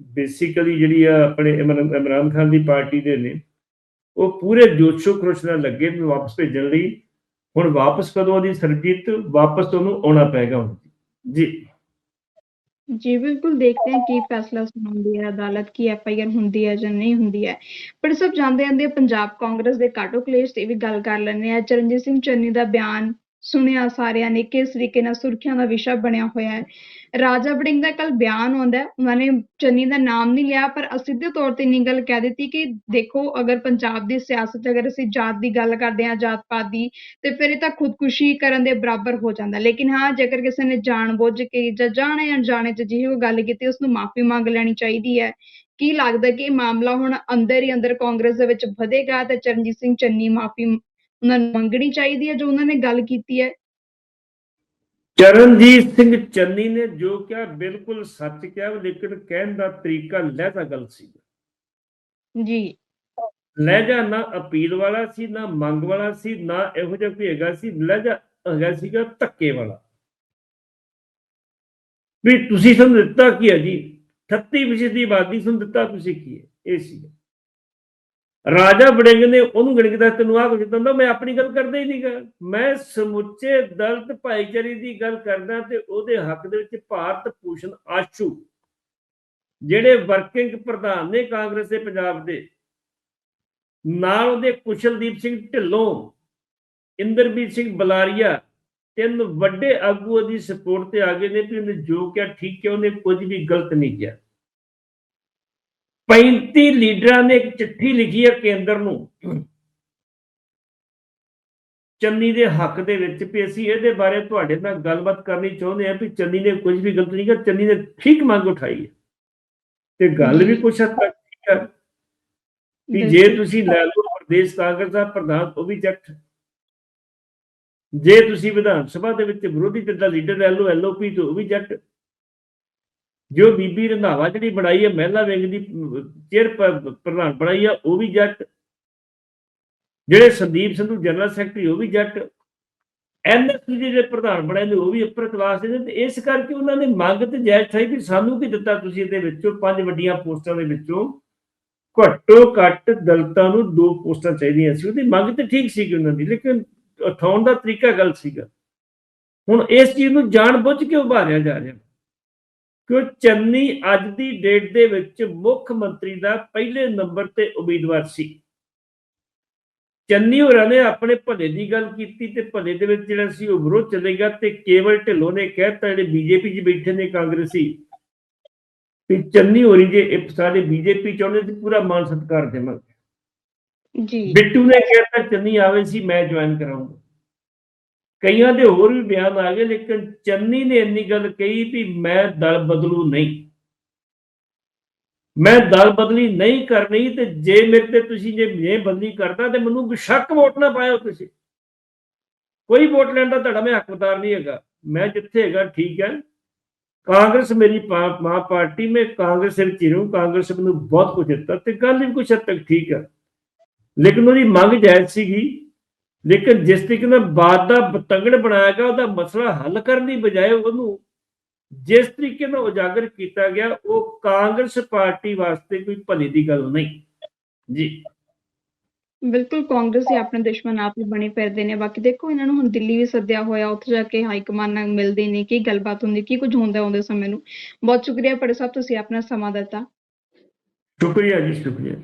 ਬੇਸਿਕਲੀ ਜਿਹੜੀ ਆ ਆਪਣੇ ਇਮਰਾਨ ਇਮਰਾਨ ਖਾਨ ਦੀ ਪਾਰਟੀ ਦੇ ਨੇ ਉਹ ਪੂਰੇ ਜੋਸ਼ੋ ਖਰੋਸ਼ ਨਾਲ ਲੱਗੇ ਨੇ ਵਾਪਸ ਭੇਜਣ ਲਈ। ਹੁਣ ਵਾਪਸ ਕਦੋਂ ਉਹਦੀ ਸਰਬਜੀਤ? ਵਾਪਸ ਉਹਨੂੰ ਆਉਣਾ ਪਏਗਾ ਹੁਣ। ਜੀ। ਜੀ, ਬਿਲਕੁਲ ਦੇਖਦੇ ਹਾਂ ਕੀ ਫੈਸਲਾ ਸੁਣਾਉਂਦੀ ਹੈ, ਅਦਾਲਤ ਕੀ ਐਫ ਆਈ ਆਰ ਹੁੰਦੀ ਹੈ ਜਾਂ ਨਹੀਂ ਹੁੰਦੀ ਹੈ। ਪਰ ਸਭ ਜਾਣਦੇ ਆਂਦੇ ਪੰਜਾਬ ਕਾਂਗਰਸ ਦੇ ਕਾਟੋ ਕਲੇਸ਼ ਤੇ ਵੀ ਗੱਲ ਕਰ ਲੈਣੇ ਆ ਚਰਨਜੀਤ ਸਿੰਘ ਚੰਨੀ ਦਾ ਬਿਆਨ ਸੁਣਿਆ ਸਾਰਿਆਂ ਨੇ, ਕਿਸ ਤਰੀਕੇ ਨਾਲ ਸੁਰਖੀਆਂ ਦਾ ਵਿਸ਼ਾ ਬਣਿਆ ਹੋਇਆ ਹੈ। ਰਾਜਾ ਵੜਿੰਗ ਦਾ ਕੱਲ ਬਿਆਨ ਆਉਂਦਾ ਉਹਨਾਂ ਨੇ ਚੰਨੀ ਦਾ ਨਾਮ ਨਹੀਂ ਲਿਆ, ਪਰ ਅਸਿੱਧੇ ਤੌਰ ਤੇ ਇੰਨੀ ਗੱਲ ਕਹਿ ਦਿੱਤੀ ਕਿ ਦੇਖੋ, ਅਗਰ ਪੰਜਾਬ ਦੀ ਸਿਆਸਤ, ਅਗਰ ਅਸੀਂ ਜਾਤ ਦੀ ਗੱਲ ਕਰਦੇ ਹਾਂ ਜਾਤ ਪਾਤ ਦੀ, ਤੇ ਫਿਰ ਇਹ ਤਾਂ ਖੁਦਕੁਸ਼ੀ ਕਰਨ ਦੇ ਬਰਾਬਰ ਹੋ ਜਾਂਦਾ। ਲੇਕਿਨ ਹਾਂ, ਜੇਕਰ ਕਿਸੇ ਨੇ ਜਾਣਬੁੱਝ ਕੇ ਜਾਂ ਜਾਣੇ ਅਣਜਾਣੇ 'ਚ ਜਿਹੀ ਕੋਈ ਗੱਲ ਕੀਤੀ, ਉਸ ਨੂੰ ਮਾਫੀ ਮੰਗ ਲੈਣੀ ਚਾਹੀਦੀ ਹੈ। ਕੀ ਲੱਗਦਾ ਕਿ ਇਹ ਮਾਮਲਾ ਹੁਣ ਅੰਦਰ ਹੀ ਅੰਦਰ ਕਾਂਗਰਸ ਦੇ ਵਿੱਚ ਵਧੇਗਾ ਤੇ ਚਰਨਜੀਤ ਸਿੰਘ ਚੰਨੀ ਮਾਫੀ ਉਹਨਾਂ ਨੂੰ ਮੰਗਣੀ ਚਾਹੀਦੀ ਹੈ ਜੋ ਉਹਨਾਂ ਨੇ ਗੱਲ ਕੀਤੀ ਹੈ। ਚਰਨਜੀਤ ਸਿੰਘ ਚੰਨੀ ਨੇ ਜੋ ਕਿਹਾ ਬਿਲਕੁਲ ਸੱਚ ਕਿਹਾ ਲੇਕਿਨ ਕਹਿਣ ਦਾ ਤਰੀਕਾ ਲਹਿਜਾ ਗਲਤ ਸੀ। ਜੀ। ਲਹਿਜਾ ਨਾ ਅਪੀਲ ਵਾਲਾ ਸੀ ਨਾ ਮੰਗ ਵਾਲਾ ਸੀ ਨਾ ਇਹੋ ਜਿਹਾ ਕੋਈ ਹੈਗਾ ਸੀ ਲਹਿਜਾ ਹੈਗਾ ਸੀਗਾ ਧੱਕੇ ਵਾਲਾ। ਵੀ ਤੁਸੀਂ ਸਾਨੂੰ ਦਿੱਤਾ ਕੀ ਹੈ ਜੀ? 38% ਦੀ ਆਬਾਦੀ ਤੁਹਾਨੂੰ ਦਿੱਤਾ ਤੁਸੀਂ ਕੀ ਹੈ? ਇਹ ਸੀ ਰਾਜਾ ਬੜਿੰਗ ਨੇ ਉਹਨੂੰ ਗਣਿਕਦਾ ਤੈਨੂੰ ਆਹ ਕੁਝ ਦਿੰਦਾ, ਮੈਂ ਆਪਣੀ ਗੱਲ ਕਰਦਾ ਹੀ ਨਹੀਂਗਾ ਮੈਂ ਸਮੁੱਚੇ ਦਲਤ ਭਾਈਚਾਰੇ ਦੀ ਗੱਲ ਕਰਦਾ ਤੇ ਉਹਦੇ ਹੱਕ ਦੇ ਵਿੱਚ ਭਾਰਤ ਭੂਸ਼ਣ ਆਸ਼ੂ, ਜਿਹੜੇ ਵਰਕਿੰਗ ਪ੍ਰਧਾਨ ਨੇ ਕਾਂਗਰਸ ਦੇ ਪੰਜਾਬ ਦੇ। ਨਾਲ ਉਹਦੇ ਕੁਸ਼ਲਦੀਪ ਸਿੰਘ ਢਿੱਲੋਂ, ਇੰਦਰਬੀਰ ਸਿੰਘ ਬਲਾਰੀਆ, ਤਿੰਨ ਵੱਡੇ ਆਗੂ ਉਹਦੀ ਸਪੋਰਟ ਤੇ ਆ ਗਏ ਨੇ, ਵੀ ਉਹਨੇ ਜੋ ਕਿਹਾ ਠੀਕ ਹੈ ਉਹਨੇ ਕੁਝ ਵੀ ਗਲਤ ਨਹੀਂ ਕਿਹਾ। 35 ਲੀਡਰਾਂ ਨੇ ਇੱਕ ਚਿੱਠੀ ਲਿਖੀ ਹੈ ਕੇਂਦਰ ਨੂੰ। ਚੰਨੀ ਦੇ ਹੱਕ ਦੇ ਵਿੱਚ ਵੀ ਅਸੀਂ ਇਹਦੇ ਬਾਰੇ ਤੁਹਾਡੇ ਨਾਲ ਗੱਲਬਾਤ ਕਰਨੀ ਚਾਹੁੰਦੇ ਹਾਂ ਵੀ ਚੰਨੀ ਨੇ ਕੁਝ ਵੀ ਗਲਤ ਨਹੀਂ ਕੀਤਾ ਚੰਨੀ ਨੇ ਠੀਕ ਮੰਗ ਉਠਾਈ ਹੈ। ਤੇ ਗੱਲ ਵੀ ਕੁਛ ਹੱਦ ਤੱਕ ਠੀਕ ਹੈ ਵੀ ਜੇ ਤੁਸੀਂ ਲੈ ਲਓ ਪ੍ਰਦੇਸ਼ ਕਾਂਗਰਸ ਦਾ ਪ੍ਰਧਾਨ ਉਹ ਵੀ ਜੱਟ। ਜੇ ਤੁਸੀਂ ਵਿਧਾਨ ਸਭਾ ਦੇ ਵਿੱਚ ਵਿਰੋਧੀ ਧਿਰ ਦਾ ਲੀਡਰ ਲੈ ਲਓ ਐਲਓਪੀ ਤੋਂ ਉਹ ਵੀ ਜੱਟ। ਜੋ ਬੀਬੀ ਰੰਧਾਵਾ ਜਿਹੜੀ ਬਣਾਈ ਹੈ, ਮਹਿਲਾ ਵਿੰਗ ਦੀ ਚੇਅਰ ਪ੍ਰਧਾਨ ਬਣਾਈ ਆ, ਉਹ ਵੀ ਜੱਟ। ਜਿਹੜੇ ਸੰਦੀਪ ਸੰਧੂ ਜਨਰਲ ਸੈਕਟਰੀ, ਉਹ ਵੀ ਜੱਟ। ਐਨਐਸਪੀ ਦੇ ਜਿਹੜੇ ਪ੍ਰਧਾਨ ਬਣੇ ਨੇ, ਉਹ ਵੀ ਉੱਪਰ ਕਲਾਸ ਦੇ ਤੇ ਇਸ ਕਰਕੇ ਉਹਨਾਂ ਨੇ ਮੰਗ ਤੇ ਜਾਇਜ਼ ਠਾਈ ਵੀ ਸਾਨੂੰ ਕੀ ਦਿੱਤਾ ਤੁਸੀਂ ਇਹਦੇ ਵਿੱਚੋਂ? ਪੰਜ ਵੱਡੀਆਂ ਪੋਸਟਾਂ ਦੇ ਵਿੱਚੋਂ। ਘੱਟੋ ਘੱਟ ਦਲਤਾਂ ਨੂੰ ਦੋ ਪੋਸਟਾਂ ਚਾਹੀਦੀਆਂ ਸੀ। ਉਹਦੀ ਮੰਗ ਤੇ ਠੀਕ ਸੀ ਉਹਨਾਂ ਦੀ, ਲੇਕਿਨ ਉਠਾਉਣ ਦਾ ਤਰੀਕਾ ਗਲਤ ਸੀਗਾ। ਹੁਣ ਇਸ ਚੀਜ਼ ਨੂੰ ਜਾਣ ਬੁੱਝ ਕੇ ਉਭਾਰਿਆ ਜਾ ਰਿਹਾ। ਕਿ ਚੰਨੀ ਅੱਜ ਦੀ ਡੇਟ ਦੇ ਵਿੱਚ ਮੁੱਖ ਮੰਤਰੀ ਦਾ ਪਹਿਲੇ ਨੰਬਰ ਤੇ ਉਮੀਦਵਾਰ ਸੀ। ਚੰਨੀ ਹੋਰਾਂ ਨੇ ਆਪਣੇ ਭਲੇ ਦੀ ਗੱਲ ਕੀਤੀ ਤੇ ਭਲੇ ਦੇ ਵਿੱਚ ਜਿਹੜਾ ਸੀ ਉਹ ਵਿਰੋਧ ਚੱਲੇਗਾ ਤੇ ਕੇਵਲ ਢਿੱਲੋਂ ਨੇ ਕਹਿਤਾ ਜਿਹੜੇ ਬੀਜੇਪੀ 'ਚ ਬੈਠੇ ਨੇ ਕਾਂਗਰਸੀ ਵੀ ਚੰਨੀ ਹੋਰੀ ਜੇ ਇਹ ਸਾਡੇ ਬੀਜੇਪੀ ਚਾਹੁੰਦੇ ਤੇ ਪੂਰਾ ਮਾਨ ਸਤਿਕਾਰ ਦੇਵਾਂਗੇ। ਜੀ। ਬਿੱਟੂ ਨੇ ਕਹਿਤਾ ਚੰਨੀ ਆਵੇ ਸੀ ਮੈਂ ਜੁਆਇਨ ਕਰਾਉਂਗਾ। ਕਈਆਂ ਦੇ ਹੋਰ ਵੀ ਬਿਆਨ ਆ ਗਏ, ਲੇਕਿਨ ਚੰਨੀ ਨੇ ਇੰਨੀ ਗੱਲ ਕਹੀ ਵੀ ਮੈਂ ਦਲ ਬਦਲੂ ਨਹੀਂ। ਮੈਂ ਦਲ ਬਦਲੀ ਨਹੀਂ ਕਰਨੀ ਤੇ ਜੇ ਮੇਰੇ ਤੇ ਤੁਸੀਂ ਜੇ ਮੈਂ ਬਦਲੀ ਕਰਦਾ ਤੇ ਮੈਨੂੰ ਬੇਸ਼ੱਕ ਵੋਟ ਨਾ ਪਾਇਓ ਤੁਸੀਂ। ਕੋਈ ਵੋਟ ਲੈਣ ਦਾ ਤੁਹਾਡਾ ਮੈਂ ਹੱਕਦਾਰ ਨਹੀਂ ਹੈਗਾ। ਮੈਂ ਜਿੱਥੇ ਹੈਗਾ ਠੀਕ ਹੈ। ਕਾਂਗਰਸ ਮੇਰੀ ਮਾਂ ਪਾਰਟੀ, ਮੈਂ ਕਾਂਗਰਸ ਵਿੱਚ ਹੀ ਕਾਂਗਰਸ ਮੈਨੂੰ ਬਹੁਤ ਕੁਝ ਦਿੱਤਾ ਤੇ ਗੱਲ ਵੀ ਕੁਛ ਹੱਦ ਤੱਕ ਠੀਕ ਹੈ ਲੇਕਿਨ ਉਹਦੀ ਮੰਗ ਜਾਇਜ਼ ਸੀਗੀ ਲੇਕਿਨ ਜਿਸ ਤਰੀਕੇ ਨਾਲ ਬਾਤ ਦਾ ਬਤੰਗੜ ਬਣਾਇਆ ਗਿਆ ਉਹਦਾ ਮਸਲਾ ਹੱਲ ਕਰਨ ਦੀ ਬਜਾਏ ਉਹਨੂੰ ਜਿਸ ਤਰੀਕੇ ਨਾਲ ਉਜਾਗਰ ਕੀਤਾ ਗਿਆ ਉਹ ਕਾਂਗਰਸ ਪਾਰਟੀ ਵਾਸਤੇ ਕੋਈ ਭਲੇ ਦੀ ਗੱਲ ਨਹੀਂ। ਜੀ। ਬਿਲਕੁਲ ਕਾਂਗਰਸ ਹੀ ਆਪਣੇ ਦੁਸ਼ਮਣ ਆਪ ਹੀ ਬਣੇ ਫਿਰਦੇ ਨੇ। ਬਾਕੀ ਦੇਖੋ ਇਹਨਾਂ ਨੂੰ ਹੁਣ ਦਿੱਲੀ ਵੀ ਸੱਦਿਆ ਹੋਇਆ ਉੱਥੇ ਜਾ ਕੇ ਹਾਈ ਕਮਾਨ ਨਾਲ ਮਿਲਦੇ ਨੇ ਕੀ ਗੱਲਬਾਤ ਹੁੰਦੀ ਕੀ ਕੁਝ ਹੁੰਦਾ ਆਉਂਦੇ ਸਮੇਂ ਨੂੰ। ਬਹੁਤ ਸ਼ੁਕਰੀਆ ਪੜੇ ਸਾਹਿਬ ਤੁਸੀਂ ਆਪਣਾ ਸਮਾਂ ਦਿੱਤਾ। ਸ਼ੁਕਰੀਆ ਜੀ ਸ਼ੁਕਰੀਆ।